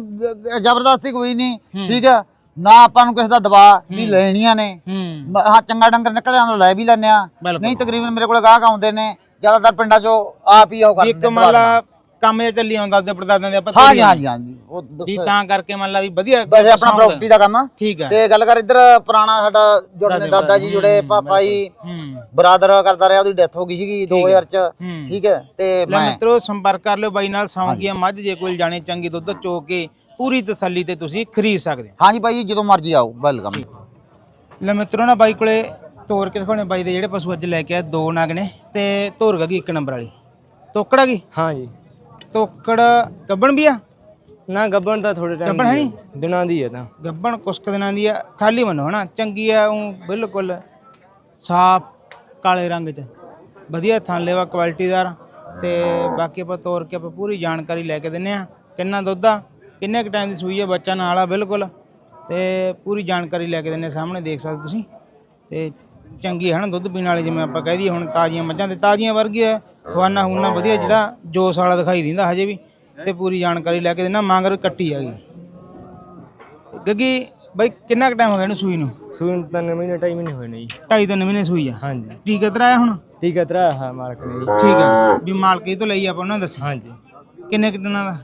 ਜ਼ਬਰਦਸਤੀ ਕੋਈ ਨਹੀਂ ਠੀਕ ਆ ਨਾ ਆਪਾਂ ਨੂੰ ਕਿਸੇ ਦਾ ਦਬਾਅ ਵੀ ਲੈਣੀਆਂ ਨੇ। ਹੂੰ। ਚੰਗਾ ਡੰਗਰ ਨਿਕਲ ਜਾਂਦਾ ਲੈ ਵੀ ਲੈਨੇ ਆ। ਨਹੀਂ ਤਕਰੀਬਨ ਮੇਰੇ ਕੋਲ ਗਾਹਕ ਆਉਂਦੇ ਨੇ ਜ਼ਿਆਦਾਤਰ ਪਿੰਡਾਂ 'ਚੋਂ ਆਪ ਹੀ ਉਹ ਕਰਦੇ ਇੱਕ ਲਾ ਕੰਮ ਜਿਹਾ ਚੱਲੀ ਆਉਂਦਾ ਤੇ ਪੜਦਾਦਿਆਂ ਦੇ ਆਪਾਂ ਹਾਂਜੀ ਹਾਂਜੀ ਹਾਂਜੀ। ਉਹ ਵੀ ਦੱਸੋ। ਤਾਂ ਕਰਕੇ ਮੰਨ ਲਾ ਵੀ ਵਧੀਆ ਵੈਸੇ ਆਪਣਾ ਪ੍ਰਾਪਰਟੀ ਦਾ ਕੰਮ ਆ। ਠੀਕ ਆ। ਤੇ ਗੱਲ ਕਰ ਇੱਧਰ ਪੁਰਾਣਾ ਸਾਡਾ ਜੁੜਨੇ ਦਾਦਾ ਜੀ ਜੁੜੇ ਪਾਪਾ ਜੀ ਹੂੰ। ਬਰਾਦਰ ਕਰਦਾ ਰਿਹਾ ਉਹਦੀ ਡੈਥ ਹੋ ਗਈ ਸੀਗੀ 2000 ਚ। ਹੂੰ। ਠੀਕ ਹੈ ਤੇ ਲੈ ਮੈਂ ਮਿੱਤਰੋ ਸੰਪਰਕ ਕਰ ਲਿਓ ਬਾਈ ਨਾਲ ਸੌਂਗੀਆਂ ਮੱਝ ਜੇ ਕੋਈ ਜਾਣੇ ਚੰਗੀ ਦੁੱਧ ਚੋ ਕੇ ਪੂਰੀ ਤਸੱਲੀ ਤੇ ਤੁਸੀਂ ਖਰੀਦ ਸਕਦੇ ਹੋ। ਹਾਂਜੀ ਬਾਈ ਜੀ, ਜਦੋਂ ਮਰਜ਼ੀ ਆਓ ਵੈਲਕਮ ਲੈ ਮਿੱਤਰੋ ਨਾ ਬਾਈ ਕੋਲੇ ਤੋਰ ਕੇ ਦਿਖਾਉਣੇ ਬਾਈ ਦੇ ਜਿਹੜੇ ਪਸ਼ੂ ਅੱਜ ਲੈ ਕੇ ਆਏ ਦੋ ਨਗ ਨੇ ਤੇ ਧੋਰ ਗਈ ਇੱਕ ਨੰਬਰ ਵਾਲੀ। ਤੋਕੜਾ ਗਈ ਹਾਂ ਜੀ। ਤੋਕੜ ਗੱਬਣ ਵੀ ਆ? ਨਾ ਗੱਬਣ ਤਾਂ ਥੋੜੇ ਟਾਈਮ ਗੱਭਣ ਹੈ ਨੀ? ਦਿਨਾਂ ਦੀ ਹੈ ਤਾਂ। ਗੱਬਣ ਕੁਛ ਕੁ ਦਿਨਾਂ ਦੀ ਆ। ਖਾਲੀ ਮੰਨੋ ਹਨਾ ਚੰਗੀ ਆ ਉਹ ਬਿਲਕੁਲ ਸਾਫ਼ ਕਾਲੇ ਰੰਗ ਚ। ਵਧੀਆ ਥਣ ਲੈਵਾ ਕੁਆਲਿਟੀਦਾਰ ਤੇ ਬਾਕੀ ਆਪਾਂ ਤੋਰ ਕੇ ਆਪਾਂ ਪੂਰੀ ਜਾਣਕਾਰੀ ਲੈ ਕੇ ਦਿੰਨੇ ਆ। ਕਿੰਨਾ ਦੁੱਧ ਆ ਕਿੰਨੇ ਕ ਟਾਈਮ ਦੀ ਸੂਈ ਆ ਬੱਚਾ ਨਾਲ ਆ ਬਿਲਕੁਲ। ਤੇ ਪੂਰੀ ਜਾਣਕਾਰੀ ਲੈ ਕੇ ਦਿੰਨੇ ਸਾਹਮਣੇ ਦੇਖ ਸਕਦੇ ਤੁਸੀਂ। ਤੇ ਚੰਗੀ ਹੈ ਨਾ ਦੁੱਧ ਪੀਣ ਵਾਲੀ ਜਿਵੇਂ ਆਪਾਂ ਕਹਿ ਦਈਏ ਹੁਣ ਤਾਜ਼ੀਆਂ ਮੱਝਾਂ ਤੇ ਤਾਜ਼ੀਆਂ ਵਰਗੀਆਂ ਖਵਾਨਾ ਹੁਣਾ ਵਧੀਆ ਜਿਹੜਾ ਜੋਸ ਵਾਲਾ ਦਿਖਾਈ ਦਿੰਦਾ ਹਜੇ ਵੀ ਤੇ ਪੂਰੀ ਜਾਣਕਾਰੀ ਲੈ ਕੇ ਦਿੰਨਾ ਮੰਗਰ ਕੱਟੀ ਹੈਗੀ ਗੱਗੀ ਬਾਈ ਕਿੰਨਾ ਕੁ ਟਾਈਮ ਹੋ ਗਿਆ ਇਹਨੂੰ ਸੂਈ ਨੂੰ? ਸੂਨ ਤਾਂ ਮਹੀਨੇ ਟਾਈਮ ਨਹੀਂ ਹੋਏ ਨੇ ਜੀ। ਢਾਈ ਤਿੰਨ ਮਹੀਨੇ ਸੂਈ ਆ? ਹਾਂਜੀ। ਟੀਕਾ ਤਰਾਇਆ ਹੁਣ? ਠੀਕ ਹੈ ਤਰਾ ਹੈ ਮਾਲਕ ਨੇ ਜੀ। ਠੀਕ ਆ। ਵੀ ਮਾਲਕੀ ਤੋਂ ਲਈ ਆਪਾਂ ਉਹਨਾਂ ਨੇ ਦੱਸਿਆ ਹਾਂਜੀ। ਕਿੰਨੇ ਕੁ ਦਿਨਾਂ ਦਾ?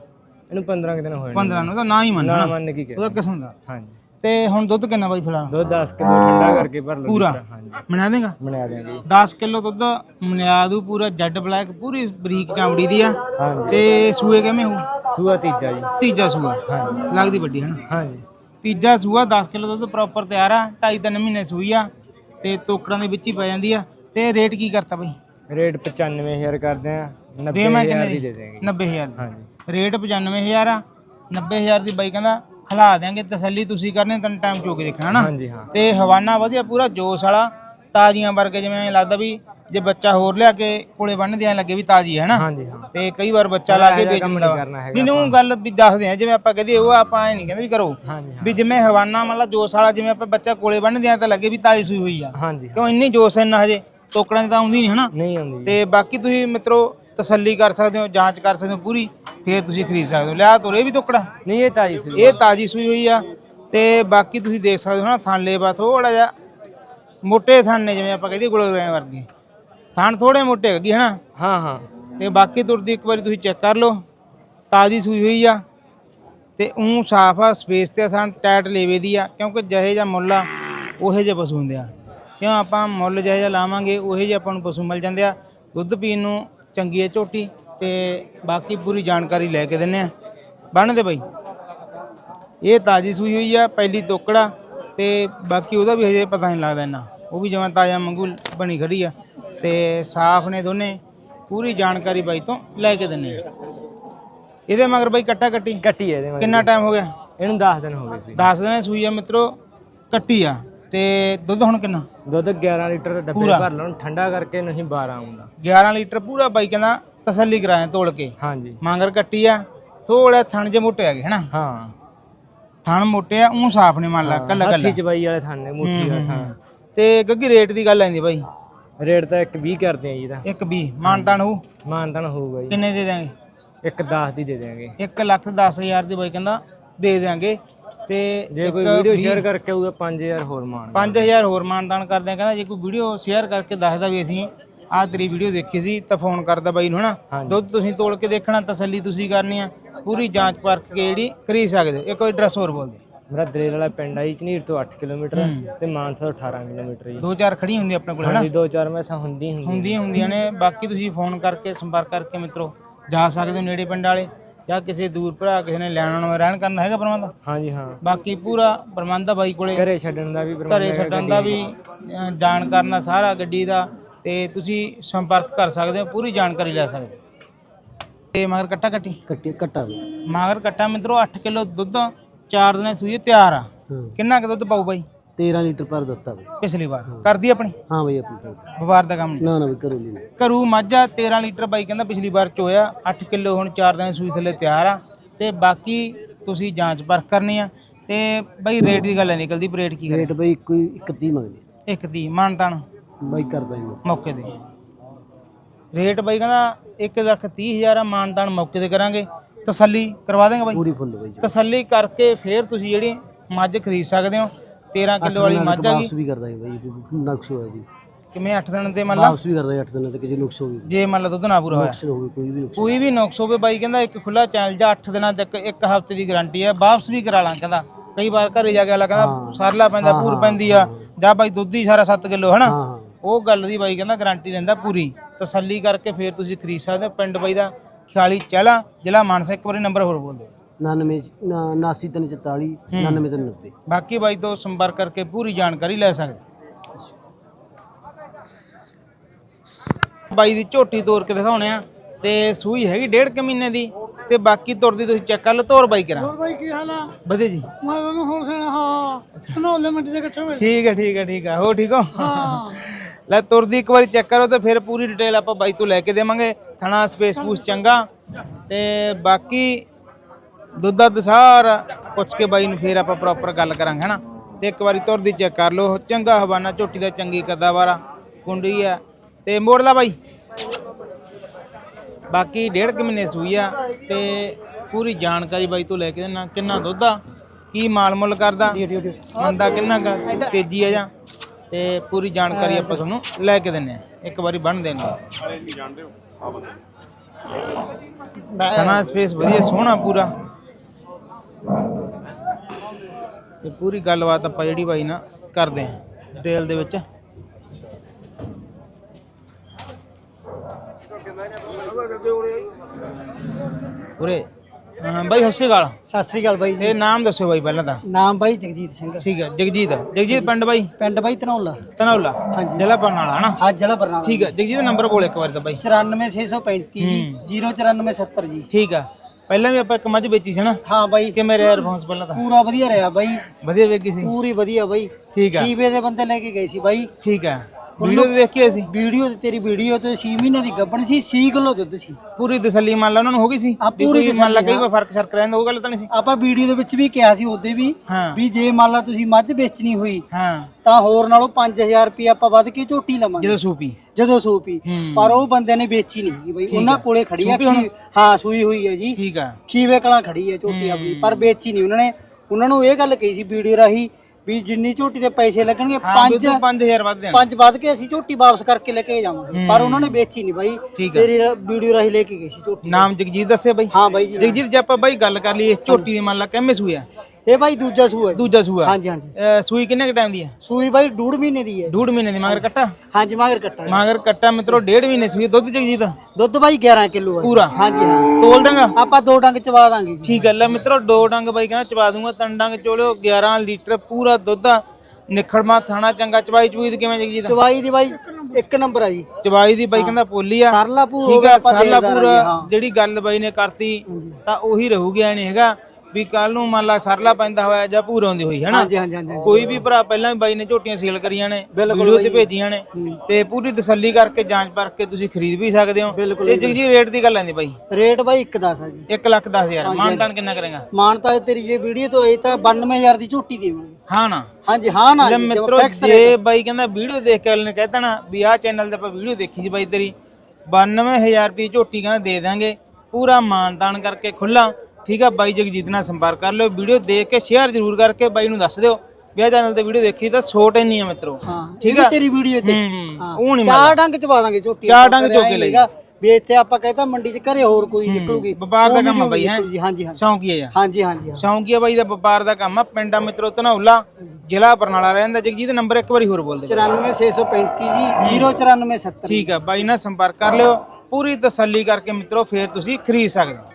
ਇਹਨੂੰ 15 ਕੁ ਦਿਨ ਹੋਏ ਨੇ। 15 ਨੂੰ ਤਾਂ ਨਾ ਹੀ ਨਾ ਮੰਨਣਾ ਮੰਨ ਕੀ ਉਹਦਾ ਕਿਸਮ ਦਾ। ਹਾਂਜੀ। ਤੇ ਹੁਣ ਦੁੱਧ ਕਿੰਨਾ ਬਾਈ ਫਿਲਹਾਲ ਦੋ 10 ਕਿਲੋ ਠੰਡਾ ਕਰਕੇ ਭਰ ਲਓ ਪੂਰਾ? ਹਾਂਜੀ। ਮਨਾ ਦੇਗਾ? ਬਣਾ ਦਿਆਂਗੇ ਜੀ। 10 ਕਿਲੋ ਦੁੱਧ ਮਨਿਆ ਦੂ ਪੂਰਾ ਜੈਡ ਬਲੈਕ ਪੂਰੀ ਬਰੀਕ ਚਾਮੜੀ ਦੀ ਆ। ਹਾਂਜੀ। ਤੇ ਸੂਏ ਕਿਵੇਂ ਹੋ ਸੂਆ ਤੀਜਾ ਜੀ। ਤੀਜਾ ਸੂਆ? ਹਾਂਜੀ। ਲੱਗਦੀ ਵੱਡੀ ਹਨਾ ਹਾਂਜੀ। ਤੀਜਾ ਸੂਆ 10 ਕਿਲੋ ਦੁੱਧ ਪ੍ਰੋਪਰ ਤਿਆਰ ਆ ਢਾਈ ਤਿੰਨ ਮਹੀਨੇ ਸੂਈ ਆ ਤੇ ਤੋਕੜਾਂ ਦੇ ਵਿੱਚ ਹੀ ਪੈ ਜਾਂਦੀ ਆ। ਤੇ ਰੇਟ ਕੀ ਕਰਤਾ ਬਾਈ? ਰੇਟ 95000 ਕਰਦੇ ਆ ਦੇ ਮੈਂ 90000 ਕਿੰਨੇ ਦੀ ਦੀ? ਦੇ ਦੇਂਗੇ 90000 ਦੀ। ਹਾਂਜੀ। ਰੇਟ 95000 ਆ 90000 ਦੀ ਬਾਈ ਕਹਿੰਦਾ ਖਲਾ ਦਿਆਂਗੇ ਤਸੱਲੀ ਤੁਸੀਂ ਕਰਨੇ ਤਨ ਟਾਈਮ ਚੋ ਕੇ ਦੇਖਣਾ ਨਾ। ਹਾਂਜੀ ਹਾਂ। ਤੇ ਹਵਾਨਾ ਵਧੀਆ ਪੂਰਾ ਜੋਸ਼ ਵਾਲਾ ਤਾਜ਼ੀਆਂ ਵਰਗੇ ਜਿਵੇਂ ਐਂ ਲੱਗਦਾ ਵੀ ਜੇ ਬੱਚਾ ਹੋਰ ਲਿਆ ਕੇ ਕੋਲੇ ਬੰਨਦੇ ਐਂ ਲੱਗੇ ਵੀ ਤਾਜ਼ੀ ਹੈ ਨਾ। ਹਾਂਜੀ ਹਾਂ। ਤੇ ਕਈ ਵਾਰ ਬੱਚਾ ਲਾ ਕੇ ਇਹੋ ਜਿਹਾ ਵੇਚ ਕੰਮ ਦਿੰਦਾ ਨਹੀਂ। ਕਰਨਾ ਹੈਗਾ ਜਿਹਨੂੰ ਗੱਲ ਵੀ ਦੱਸਦੇ ਆ ਜਿਵੇਂ ਆਪਾਂ ਕਹਦੇ ਉਹ ਆਪਾਂ ਐ ਨਹੀਂ ਕਹਿੰਦੇ ਵੀ ਕਰੋ। ਹਾਂਜੀ ਹਾਂ। ਵੀ ਜਿਵੇਂ ਹਵਾਨਾ ਮਤਲਬ ਜੋਸ਼ ਵਾਲਾ ਜਿਵੇਂ ਆਪਾਂ ਬੱਚਾ ਕੋਲੇ ਬੰਨਦੇ ਆ ਤਾਂ ਲੱਗੇ ਵੀ ਤਾਜ਼ੀ ਸੂਈ ਹੋਈ ਆ। ਹਾਂਜੀ ਹਾਂ। ਕਿਉਂ ਇੰਨੀ ਜੋਸ਼ ਇੰਨਾ ਹਜੇ? ਟੋਕੜਾਂ 'ਚ ਤਾਂ ਆਉਂਦੀ ਨਹੀਂ ਹਨਾ ਨਹੀਂ ਆਉਂਦੀ। ਤੇ ਬਾਕੀ ਤੁਸੀਂ ਮਿੱਤਰੋ ਤਸੱਲੀ ਕਰ ਸਕਦੇ ਹੋ ਜਾਂਚ ਕਰ ਸਕਦੇ ਹੋ ਪੂਰੀ ਫੇਰ ਤੁਸੀਂ ਖਰੀਦ ਸਕਦੇ ਹੋ। ਲਿਆ ਤੋਰੇ ਵੀ ਟੁਕੜਾ ਨਹੀਂ ਇਹ ਤਾਜੀ ਸੂਈ ਇਹ ਤਾਜੀ ਸੂਈ ਹੋਈ ਆ ਤੇ ਬਾਕੀ ਤੁਸੀਂ ਦੇਖ ਸਕਦੇ ਹੋ ਨਾ ਥਣ ਲੇਵਾ ਥੋੜਾ ਜਿਹਾ ਮੋਟੇ ਥਣ ਨੇ ਜਿਵੇਂ ਆਪਾਂ ਕਹਦੇ ਗੁਲਗੁਲਿਆਂ ਵਰਗੇ। ਥਣ ਥੋੜੇ ਮੋਟੇ ਹੈਗੀ ਹਨਾ? ਹਾਂ ਹਾਂ। ਤੇ ਬਾਕੀ ਤੁਰਦੀ ਇੱਕ ਵਾਰੀ ਤੁਸੀਂ ਚੈੱਕ ਕਰ ਲਓ ਤਾਜੀ ਸੂਈ ਹੋਈ ਆ ਤੇ ਉਂ ਸਾਫ਼ ਆ ਸਪੇਸ ਤੇ ਥਣ ਟਾਈਟ ਲੇਵੇ ਦੀ ਆ ਕਿਉਂਕਿ ਜਿਹੇ ਜਿਹਾ ਮੁੱਲ ਆ ਉਹੇ ਜਿਹੇ ਪਸ਼ੂ ਹੁੰਦੇ ਆ। ਕਿਉਂ ਆਪਾਂ ਮੁੱਲ ਜਿਹੇ ਜਿਹਾ ਲਾਵਾਂਗੇ ਉਹੇ ਜਿਹੇ ਆਪਾਂ ਨੂੰ ਪਸ਼ੂ ਮਿਲ ਜਾਂਦੇ ਆ। ਦੁੱਧ ਪੀਣ ਨੂੰ ਚੰਗੀ ਹੈ ਝੋਟੀ ਤੇ ਬਾਕੀ ਪੂਰੀ ਜਾਣਕਾਰੀ ਲੈ ਕੇ ਦਿੰਨੇ ਆ। ਬੰਨਦੇ ਬਈ। ਇਹ ਤਾਜੀ ਸੂਈ ਹੋਈ ਆ ਪਹਿਲੀ ਤੋਕੜਾ ਤੇ ਬਾਕੀ ਉਹਦਾ ਵੀ ਹਜੇ ਪਤਾ ਨਹੀਂ ਲੱਗਦਾ ਇੰਨਾ। ਉਹ ਵੀ ਜਿਵੇਂ ਤਾਜ਼ਾ ਮੰਗੂ ਬਣੀ ਖੜੀ ਆ। ਤੇ ਸਾਫ਼ ਨੇ ਦੋਨੇ ਪੂਰੀ ਜਾਣਕਾਰੀ ਬਾਈ ਤੋਂ ਲੈ ਕੇ ਦਿੰਨੇ ਆ। ਇਹਦੇ ਮਗਰ ਬਾਈ ਕੱਟਾ ਕੱਟੀ। ਕੱਟੀ ਹੈ ਇਹਦੇ ਮਗਰ। ਕਿੰਨਾ ਟਾਈਮ ਹੋ ਗਿਆ? ਇਹਨੂੰ 10 ਦਿਨ ਹੋ ਗਏ ਸੀ। 10 ਦਿਨ ਸੂਈ ਆ ਮਿੱਤਰੋ ਕੱਟੀ ਆ। ਤੇ ਦੁੱਧ ਹੁਣ ਕਿੰਨਾ? ਦੁੱਧ 11 ਲੀਟਰ ਡੱਬੇ ਪੂਰਾ। ਭਰ ਲਓ ਠੰਡਾ ਕਰਕੇ ਨਹੀਂ 12 ਆਉਂਦਾ। 11 ਲੀਟਰ ਪੂਰਾ ਬਾਈ ਕਹਿੰਦਾ ਤਸੱਲੀ ਕਰਾਇਆ ਤੋਲ ਕੇ। ਹਾਂਜੀ। ਮਾਂਗਰ ਕੱਟੀ ਆ ਥੋੜਾ ਥਣ ਜੇ ਮੋਟੇ ਹੈਗੇ ਹਨਾ? ਹਾਂ। ਥਣ ਮੋਟੇ ਆ ਉਹ ਸਾਫ਼ ਨੇ ਮੰਨ ਲਾ ਕੱਲਾ ਕੱਲਾ ਹੱਥੀ ਚਬਾਈ ਵਾਲੇ ਥਾਨੇ ਮੁੱਠੀ ਦਾ ਥਾਂ ਤੇ ਗੱਗੀ ਰੇਟ ਦੀ ਗੱਲ ਆਂਦੀ ਬਾਈ? ਰੇਟ ਤਾਂ ਇੱਕ 20 ਕਰਦੇ ਆ ਜੀ ਦਾ ਇੱਕ 20 ਮਾਨਤਾਨ ਹੋਊ? ਮਾਨਤਾਨ ਹੋਊਗਾ ਜੀ। ਕਿੰਨੇ ਦੇ ਦਾਂਗੇ ਇੱਕ 10 ਦੀ ਦੇ ਦੇਵਾਂਗੇ 1 ਲੱਖ 10000 ਦੀ ਬਾਈ ਕਹਿੰਦਾ ਦੇ ਦਿਆਂਗੇ। ਤੇ ਜੇ ਕੋਈ ਵੀਡੀਓ ਸ਼ੇਅਰ ਕਰਕੇ ਆਊਗਾ 5000 ਹੋਰ ਮਾਨ 5000 ਹੋਰ ਮਾਨਦਾਨ ਕਰਦੇ ਆ। ਕਹਿੰਦਾ ਜੇ ਕੋਈ ਵੀਡੀਓ ਸ਼ੇਅਰ ਕਰਕੇ ਦੱਸਦਾ ਵੀ ਅਸੀਂ ਆਹ ਤੇਰੀ ਵੀਡੀਓ ਦੇਖੀ ਸੀ ਤਾਂ ਫੋਨ ਕਰਦਾ ਬਾਈ ਨੂੰ ਹਨਾ। ਦੁੱਧ ਤੁਸੀਂ ਤੋਲ ਕੇ ਦੇਖਣਾ ਤਸੱਲੀ ਤੁਸੀਂ ਕਰਨੀ ਆ। ਪੂਰੀ ਜਾਂਚ ਪਰਖ ਕੇ ਜਿਹੜੀ ਖਰੀਦ ਸਕਦੇ ਹੋ। ਇੱਕ ਐਡਰੈਸ ਹੋਰ ਬੋਲ ਦੇ। ਮੇਰਾ ਦਰੇਲ ਵਾਲਾ ਪਿੰਡ ਆ ਜੀ ਝਨੀਰ ਤੋਂ 8 ਕਿਲੋਮੀਟਰ ਤੇ ਮਾਨਸਾ ਤੋਂ 18 ਕਿਲੋਮੀਟਰ ਜੀ। ਦੋ ਚਾਰ ਖੜੀ ਹੁੰਦੀ ਆਪਣੇ ਕੋਲ ਹਨਾ? ਦੋ ਚਾਰ ਮੈਸਾਂ ਹੁੰਦੀ ਹੁੰਦੀ ਹੁੰਦੀਆਂ। ਹੁੰਦੀਆਂ ਨੇ। ਬਾਕੀ ਤੁਸੀਂ ਫੋਨ ਕਰਕੇ ਸੰਪਰਕ ਕਰਕੇ ਮਿੱਤਰੋ ਜਾ ਸਕਦੇ ਹੋ ਨੇੜੇ ਪਿੰਡ ਵਾਲੇ। ਜਾਂ ਕਿਸੇ ਦੂਰ ਭਰਾ ਕਿਸੇ ਨੇ ਲੈਣਾ ਨੂੰ ਰਹਿਣ ਕਰਨਾ ਹੈਗਾ ਪ੍ਰਬੰਧ? ਹਾਂਜੀ ਹਾਂ। ਬਾਕੀ ਪੂਰਾ ਪ੍ਰਬੰਧ ਆ ਬਾਈ ਕੋਲੇ। ਘਰੇ ਛੱਡਣ ਦਾ ਵੀ ਪ੍ਰਬੰਧ ਘਰੇ ਛੱਡਣ ਦਾ ਵੀ ਅ, ਜਾਣ ਕਰਨਾ ਸਾਰਾ ਗੱਡੀ ਦਾ ਤੇ ਤੁਸੀਂ ਸੰਪਰਕ ਕਰ ਸਕਦੇ ਹੋ ਪੂਰੀ ਜਾਣਕਾਰੀ ਲੈ ਸਕਦੇ ਹੋ। ਤੇ ਮਗਰ ਕੱਟਾ ਕੱਟੀ? ਕੱਟੀ ਕੱਟਾ ਮਗਰ ਕੱਟਾ ਮਿੱਤਰੋ 8 ਕਿਲੋ ਦੁੱਧ 4 ਦਿਨਾਂ ਸੂਈ ਤਿਆਰ ਆ। ਕਿੰਨਾ ਕੁ ਦੁੱਧ ਪਾਊ ਬਾਈ? 13 ਲੀਟਰ ਪਰ ਦਿੱਤਾ ਬਈ। ਪਿਛਲੀ ਵਾਰ। ਕਰਦੀ ਆਪਣੀ? ਹਾਂ ਬਈ ਆਪਣੀ ਵਪਾਰ ਦਾ ਕੰਮ ਨਹੀਂ। ਨਾ ਨਾ ਬਈ ਘਰੂ ਮਾਝਾ 13 ਲੀਟਰ ਬਾਈ ਕਹਿੰਦਾ ਪਿਛਲੀ ਵਾਰ ਚੋਇਆ 8 ਕਿਲੋ ਹੁਣ 4 ਦਿਨ ਸੂਈ ਥੱਲੇ ਤਿਆਰ ਆ। ਤੇ ਬਾਕੀ ਤੁਸੀਂ ਜਾਂਚ ਪਰਖ ਕਰਨੀ ਆ। ਤੇ ਬਾਈ ਰੇਟ ਦੀ ਗੱਲ ਹੈ ਨਿਕਲਦੀ ਰੇਟ ਕੀ ਕਰੇ ਰੇਟ ਬਈ ਕੋਈ 31 ਮੰਗਦੇ ਇੱਕ ਦੀ ਮਾਨਤਾਨ। ਬਾਈ ਕਰਦਾ ਮੈਂ ਮੌਕੇ ਤੇ। ਰੇਟ ਬਾਈ ਕਹਿੰਦਾ 1 ਲੱਖ 30 ਹਜ਼ਾਰ ਆ ਮਾਨਤਾਨ ਮੌਕੇ ਤੇ ਕਰਾਂਗੇ। ਤਸੱਲੀ ਕਰਵਾ ਦੇਗਾ ਬਾਈ। ਪੂਰੀ ਫੁੱਲ ਬਈ। ਤਸੱਲੀ ਕਰਕੇ ਫਿਰ ਤੁਸੀਂ ਜਿਹੜੀ ਮੱਝ ਖਰੀਦ ਸਕਦੇ ਹੋ। 13 ਕਿਲੋ ਵਾਲੀ ਮੱਝ ਆ ਵਾਪਸ ਗਈ ਵੀ ਕਰਦਾ ਹੈ ਬਈ ਜੇ ਨੁਕਸ ਹੋਇਆ ਜੀ ਕਿਵੇਂ 8 ਦਿਨ ਤੇ ਮੰਨ ਲਾ ਵਾਪਸ ਵੀ ਕਰਦਾ 8 ਦਿਨਾਂ ਤੱਕ ਜੇ ਨੁਕਸ ਹੋ ਗਈ ਜੇ ਮੰਨ ਲਾ ਦੁੱਧ ਨਾ ਪੂਰਾ ਹੋਇਆ। ਨੁਕਸ ਹੋ ਗਈ ਕੋਈ ਵੀ ਨੁਕਸ ਕੋਈ ਵੀ ਨੁਕਸ ਹੋਵੇ ਬਾਈ ਕਹਿੰਦਾ ਇੱਕ ਖੁੱਲਾ ਚੈਲੰਜ ਆ 8 ਦਿਨਾਂ ਤੱਕ ਇੱਕ ਹਫ਼ਤੇ ਦੀ ਗਾਰੰਟੀ ਹੈ ਵਾਪਸ ਵੀ ਕਰਾ ਲਾਂ ਕਹਿੰਦਾ। ਕਈ ਵਾਰ ਘਰੇ ਜਾ ਕੇ ਅਗਲਾ ਕਹਿੰਦਾ ਸਰਲਾ ਪੈਂਦਾ ਪੂਰ ਪੈਂਦੀ ਆ। ਜਾਂ ਬਾਈ ਦੁੱਧ ਹੀ ਸਾਰਾ 7 ਕਿਲੋ ਹਨਾ? ਹਾਂ ਹਾਂ। ਉਹ ਗੱਲ ਦੀ ਬਾਈ ਕਹਿੰਦਾ ਗਾਰੰਟੀ ਲੈਂਦਾ ਪੂਰੀ। ਤਸੱਲੀ ਕਰਕੇ ਫੇਰ ਤੁਸੀਂ ਖਰੀਦ ਸਕਦੇ ਹੋ ਪਿੰਡ ਬਾਈ ਦਾ ਖਿਆਲੀ ਚਹਿਲਾ ਜ਼ਿਲ੍ਹਾ ਮਾਨਸਾ ਇੱਕ ਵਾਰੀ ਨੰਬਰ ਹੋਰ ਬੋਲ ਦਿਓ। 99 89344 9390 ਬਾਕੀ ਬਾਈ ਤੋਂ ਸੰਪਰਕ ਕਰਕੇ ਪੂਰੀ ਜਾਣਕਾਰੀ ਲੈ ਸਕਦੇ। ਬਾਈ ਦੀ ਝੋਟੀ ਤੋੜ ਕੇ ਦਿਖਾਉਣੇ ਆ ਤੇ ਸੂਈ ਹੈਗੀ ਡੇਢ ਕੁ ਮਹੀਨੇ ਦੀ ਤੇ ਬਾਕੀ ਤੁਰਦੀ ਤੁਸੀਂ ਚੈੱਕ ਕਰ ਲਓ ਤੋਰ ਬਾਈ ਕਰਾਂ ਹੋਰ ਬਾਈ ਕੀ ਹਾਲ ਆ? ਵਧੀਆ ਜੀ। ਮੈਂ ਤੁਹਾਨੂੰ ਹੁਣ ਸੁਣਾ ਹਾਂ ਧਨੌਲੇ ਮੰਡੀ ਦੇ ਇਕੱਠੇ ਹੋਏ ਠੀਕ ਹੈ ਠੀਕ ਹੈ ਠੀਕ ਹੈ ਹੋ ਠੀਕ ਹੋ? ਲੈ ਤੁਰਦੀ ਇੱਕ ਵਾਰੀ ਚੈੱਕ ਕਰੋ ਤੇ ਫਿਰ ਪੂਰੀ ਡਿਟੇਲ ਆਪਾਂ ਬਾਈ ਤੋਂ ਲੈ ਕੇ ਦੇਵਾਂਗੇ। ਥਣਾ ਸਪੇਸ ਪੂਸ ਚੰਗਾ ਤੇ ਬਾਕੀ ਦੁੱਧ ਦਾ ਸਾਰਾ ਪੁੱਛ ਕੇ ਬਾਈ ਨੂੰ ਫਿਰ ਆਪਾਂ ਪ੍ਰੋਪਰ ਗੱਲ ਕਰਾਂਗੇ ਹਨਾ? ਤੇ ਇੱਕ ਵਾਰੀ ਤੁਰਦੀ ਚੈੱਕ ਕਰ ਲਓ ਚੰਗਾ ਹਵਾਨਾ ਝੋਟੀ ਦਾ ਚੰਗੀ ਕਦਾਵਾਰਾ ਕੁੰਡੀ ਆ। ਤੇ ਮੋੜ ਲਾ ਬਾਈ। ਬਾਕੀ ਡੇਢ ਕੁ ਮਹੀਨੇ ਸੂਈ ਆ ਤੇ ਪੂਰੀ ਜਾਣਕਾਰੀ ਬਾਈ ਤੋਂ ਲੈ ਕੇ ਦੇਣਾ ਕਿੰਨਾ ਦੁੱਧ ਆ ਕੀ ਮਾਲ ਮੁੱਲ ਕਰਦਾ ਮੰਦਾ ਕਿੰਨਾ ਕੁ ਤੇਜ਼ੀ ਆ ਜਾਂ? ਤੇ ਪੂਰੀ ਜਾਣਕਾਰੀ ਆਪਾਂ ਤੁਹਾਨੂੰ ਲੈ ਕੇ ਦਿੰਨੇ ਆ ਇੱਕ ਵਾਰੀ ਬਣ ਦੇਣੀ। ਤਨਾ ਸਪੇਸ ਵਧੀਆ ਸੋਹਣਾ ਪੂਰਾ। ਤੇ ਪੂਰੀ ਗੱਲਬਾਤ ਆਪਾਂ ਜਿਹੜੀ ਬਾਈ ਨਾਲ ਕਰਦੇ ਆ ਡਿਟੇਲ ਦੇ ਵਿੱਚ। ਉਰੇ ਹਾਂ ਬਾਈ ਸ਼੍ਰੀ ਅਕਾਲ। ਸਤਿ ਸ੍ਰੀ ਅਕਾਲ ਬਾਈ ਜੀ। ਇਹ ਨਾਮ ਦੱਸਿਓ ਬਾਈ ਪਹਿਲਾਂ ਤਾਂ। ਨਾਮ ਬਾਈ ਜਗਜੀਤ ਸਿੰਘ। ਠੀਕ ਹੈ ਜਗਜੀਤ ਜਗਜੀਤ ਪਿੰਡ ਬਾਈ? ਪਿੰਡ ਬਾਈ ਧਨੌਲਾ ਤਨੌਲਾ ਹਾਂਜੀ। ਜ਼ਿਲ੍ਹਾ ਬਰਨਾਲਾ ਹਨਾ? ਹਾਂ ਜ਼ਿਲ੍ਹਾ ਬਰਨਾਲਾ। ਠੀਕ ਹੈ ਜਗਜੀਤ ਨੰਬਰ ਬੋਲ ਇੱਕ ਵਾਰ ਤਾਂ ਬਾਈ। 94635 ਜੀ 09470 ਜੀ। ਠੀਕ ਆ। ਪਹਿਲਾਂ ਵੀ ਆਪਾਂ ਇੱਕ ਮੱਝ ਵੇਚੀ ਸੀ ਨਾ ਹਾਂ ਬਾਈ। ਕਿ ਮੇਰੇ ਰਿਸਪੌਂਸ ਪਹਿਲਾਂ ਤਾਂ। ਪੂਰਾ ਵਧੀਆ ਰਿਹਾ ਬਾਈ। ਵਧੀਆ ਵੇਚੀ ਸੀ? ਪੂਰੀ ਵਧੀਆ ਬਾਈ। ਠੀਕ ਆ। ਕੀਵੇ ਦੇ ਬੰਦੇ ਲੈ ਕੇ ਗਏ ਸੀ ਬਾਈ। ਠੀਕ ਆ। ਵੀਡੀਓ ਦੇਖ ਕੇ ਸੀ। ਵੀਡੀਓ ਤੇ ਤੇਰੀ ਵੀਡੀਓ ਤੇ 6 ਮਹੀਨਿਆਂ ਦੀ ਗੱਭਣ ਸੀ 6 ਕਿਲੋ ਦੁੱਧ ਸੀ। ਪੂਰੀ ਤਸੱਲੀ ਮੰਨ ਲਾ ਉਹਨਾਂ ਨੂੰ ਹੋ ਗਈ ਸੀ? ਆ ਪੂਰੀ ਮੰਨ ਲਾ ਕਈ ਵਾਰ ਫ਼ਰਕ ਸ਼ਰਕ ਰਹਿੰਦਾ ਉਹ ਗੱਲ ਤਾਂ ਨਹੀਂ ਸੀ। ਆਪਾਂ ਵੀਡੀਓ ਦੇ ਵਿੱਚ ਵੀ ਕਿਹਾ ਸੀ ਉਹਦੇ ਵੀ ਵੀ ਜੇ ਮੰਨ ਲਾ ਤੁਸੀਂ ਮੱਝ ਵੇਚਣੀ ਹੋਈ ਹਾਂ। ਤਾਂ ਹੋਰ ਨਾਲੋਂ 5000 ਰੁਪਏ ਆਪਾਂ ਵੱਧ ਕੇ ਝੋਟੀ ਲਵਾਂਗੇ। ਜਦੋਂ ਸੂਪੀ। ਜਦੋਂ ਸੂਪੀ। ਪਰ ਉਹ ਬੰਦੇ ਨੇ ਵੇਚੀ ਨਹੀਂ ਬਈ। ਉਹਨਾਂ ਕੋਲੇ ਖੜੀ ਆ ਹਾਂ ਸੂਈ ਹੋਈ ਹੈ ਜੀ। ਠੀਕ ਆ। ਖੀਵੇ ਕਲਾਂ ਖੜੀ ਹੈ ਝੋਟੀ ਆਪਣੀ ਪਰ ਵੇਚੀ ਨਹੀਂ ਉਹਨਾਂ ਨੇ। ਉਹਨਾਂ ਨੂੰ ਇਹ ਗੱਲ ਕਹੀ ਸੀ ਵੀਡੀਓ ਰਾਹੀਂ ਵੀ ਜਿੰਨੀ ਝੋਟੀ ਦੇ ਪੈਸੇ ਲੱਗਣਗੇ ਪੰਜ 5000 ਵੱਧ ਦੇਣਾ ਪੰਜ ਵੱਧ ਕੇ ਅਸੀਂ ਝੋਟੀ ਵਾਪਸ ਕਰਕੇ ਲੈ ਕੇ ਜਾਵਾਂਗੇ। ਪਰ ਉਹਨਾਂ ਨੇ ਵੇਚੀ ਨਹੀਂ ਬਾਈ। ਠੀਕ ਹੈ। ਤੇਰੀ ਵੀਡੀਓ ਰਾਹੀਂ ਲੈ ਕੇ ਗਈ ਸੀ ਝੋਟੀ। ਨਾਮ ਜਗਜੀਤ ਦੱਸੇ ਬਾਈ? ਹਾਂ ਬਾਈ ਜੀ ਜਗਜੀਤ ਜੇ ਆਪਾਂ ਬਾਈ ਗੱਲ ਕਰ ਲਈਏ ਝੋਟੀ ਦੀ ਮੰਨ ਲਾ ਕਿੰਮੇ ਇਹ ਬਾਈ ਦੂਜਾ ਸੂਆ ਹੈ ਦੂਜਾ ਸੂਆ। ਹਾਂਜੀ ਹਾਂਜੀ। ਅਹ ਸੂਈ ਕਿੰਨੇ ਕ ਟਾਈਮ ਦੀ ਆ? ਸੂਈ ਬਾਈ ਡੂਢ ਮਹੀਨੇ ਦੀ ਹੈ। ਡੂਢ ਮਹੀਨੇ ਦੀ ਮਗਰ ਕੱਟਾ? ਹਾਂਜੀ ਮਗਰ ਕੱਟਾ। ਹੈ। ਮਗਰ ਕੱਟਾ ਮਿੱਤਰੋ ਡੇਢ ਮਹੀਨੇ ਸੂਈ ਦੁੱਧ ਜਗਜੀਤ? ਦੁੱਧ ਬਾਈ 11 ਕਿਲੋ ਹੈ ਪੂਰਾ? ਹਾਂਜੀ ਹਾਂ। ਤੋਲ ਦਾਂਗਾ? ਆਪਾਂ ਦੋ ਡੰਗ ਚਵਾ ਦਾਂਗੇ ਜੀ। ਠੀਕ ਹੈ ਲੈ ਮਿੱਤਰੋ ਦੋ ਡੰਗ ਬਾਈ ਕਹਿੰਦਾ ਚਵਾ ਦੂੰਗਾ। ਤਿੰਨ ਡੰਗ ਚੋਲਿਓ 11 ਲੀਟਰ ਪੂਰਾ ਦੁੱਧ ਆ। ਨਿਖੜਮਾ ਥਾਣਾ ਚੰਗਾ ਚਵਾਈ ਦੀ ਕਿਵੇਂ ਜਗਜੀਤ? ਚਵਾਈ ਦੀ ਬਾਈ ਇੱਕ ਨੰਬਰ ਆ ਜੀ। ਚਵਾਈ ਦੀ ਬਾਈ ਕਹਿੰਦਾ ਪੋਲੀ ਆ। ਸਰਲਾ ਠੀਕ ਹੋਵੇ ਆ ਆਪਾਂ ਸਰਲਾ ਦੇਦਾਰ ਪੂਰ ਆ ਜੀ, ਹਾਂ। ਜਿਹੜੀ ਗੱਲ ਬਾਈ ਨੇ ਕਰਤੀ ਤਾਂ ਉਹੀ ਰਹੂਗੀ ਐ ਨਹੀਂ ਹੈਗਾ। ਵੀ ਕੱਲ ਨੂੰ ਮੰਨ ਲਾ ਸਰਲਾ ਪੈਂਦਾ ਹੋਇਆ ਜਾਂ ਭੂਰ ਆਉਂਦੀ ਹੋਈ ਹੈਨਾ ਹਾਂਜੀ ਹਾਂਜੀ ਹਾਂਜੀ ਕੋਈ ਵੀ ਭਰਾ ਪਹਿਲਾਂ ਵੀ ਬਾਈ ਨੇ ਝੋਟੀਆਂ ਸੇਲ ਕਰੀਆਂ ਨੇ ਬਿਲਕੁਲ ਵੀਡੀਓ ਤੇ। ਭੇਜੀਆਂ ਨੇ ਤੇ ਪੂਰੀ ਤਸੱਲੀ ਕਰਕੇ ਜਾਂਚ ਪਰਖ ਕੇ ਤੁਸੀਂ ਖਰੀਦ ਵੀ ਸਕਦੇ ਹੋ। ਤੇ ਜਗਜੀ ਰੇਟ ਦੀ ਗੱਲ ਆਂਦੀ ਬਾਈ? ਰੇਟ ਬਾਈ 1 10 ਆ ਜੀ। 1 ਲੱਖ 10 ਹਜ਼ਾਰ। ਮਾਨਤਾਨ ਕਿੰਨਾ ਕਰੇਗਾ? ਮਾਨਤਾ ਤੇਰੀ ਜੇ ਵੀਡੀਓ ਤੋਂ ਇਹ ਤਾਂ 92000 ਦੀ ਝੋਟੀ ਦੇਵਾਂਗੇ। ਹਾਂ ਨਾ? ਹਾਂਜੀ ਹਾਂ ਨਾ ਜੀ, ਮਿੱਤਰੋ ਜੇ ਬਾਈ ਕਹਿੰਦਾ ਵੀਡੀਓ ਦੇਖ ਕੇ ਅਗਲੇ ਨੇ ਕਹਿਤਾ ਨਾ ਵੀ ਆਹ ਚੈਨਲ ਤੇ ਆਪਾਂ ਵੀਡੀਓ ਦੇਖੀ ਸੀ ਬਾਈ ਤੇਰੀ 92000 ਰੁਪਏ ਝੋਟੀ ਕਹਿੰਦਾ ਦੇ ਦਾਂਗੇ ਪੂਰਾ ਮਾਨਦਾਨ ਕਰਕੇ ਖੁੱਲਾ ਠੀਕ ਆ ਬਾਈ ਜਗਜੀਤ ਨਾਲ ਸੰਪਰਕ ਕਰ ਲਿਓ ਵੀਡੀਓ ਦੇਖ ਕੇ ਸ਼ੇਅਰ ਜ਼ਰੂਰ ਕਰਕੇ ਬਾਈ ਨੂੰ ਦੱਸ ਦਿਓ ਵੀ ਆਹ ਚੈਨਲ ਤੇ ਵੀਡੀਓ ਦੇਖੀ ਤਾਂ ਛੋਟ ਇੰਨੀ ਆ ਮਿੱਤਰੋ। ਹਾਂ ਠੀਕ ਇਹ ਆ? ਤੇਰੀ ਵੀਡੀਓ ਤੇ। ਹੂੰ ਉਹ ਨਹੀਂ ਚਾਰ ਡੰਗ ਚਵਾ ਦਾਂਗੇ ਝੋਟੀ ਚਾਰ ਡੰਗ ਚੁੱਕ ਲਈ। ਵੀ ਇੱਥੇ ਆਪਾਂ ਕਹਿੰਦਾ ਮੰਡੀ 'ਚ ਘਰੇ ਹੋਰ ਕੋਈ ਨਿਕਲੂਗੀ। ਵਪਾਰ ਦਾ ਕੰਮ ਆ ਬਾਈ ਹੈ? ਹਾਂਜੀ ਹਾਂਜੀ। ਸ਼ੌਂਕੀ ਆ ਹਾਂਜੀ ਹਾਂਜੀ ਹਾਂ। ਸ਼ੌਂਕੀਆ ਬਾਈ ਦਾ ਵਪਾਰ ਦਾ ਕੰਮ ਆ ਪਿੰਡਾ ਮਿੱਤਰੋ ਧਨੌਲਾ ਜ਼ਿਲ੍ਹਾ ਬਰਨਾਲਾ ਰਹਿੰਦਾ ਜਗਜੀਤ ਨੰਬਰ ਇੱਕ ਵਾਰੀ ਹੋਰ ਬੋਲ ਦੇ। 94635 ਜੀ 09470 ਠੀਕ ਆ ਬਾਈ ਨਾਲ ਸੰਪਰਕ ਕਰ ਲਿਓ। ਪੂਰੀ ਤਸੱਲੀ ਕਰਕੇ ਮਿੱਤਰੋ ਫੇਰ ਤੁਸੀਂ ਖਰੀਦ ਸਕਦੇ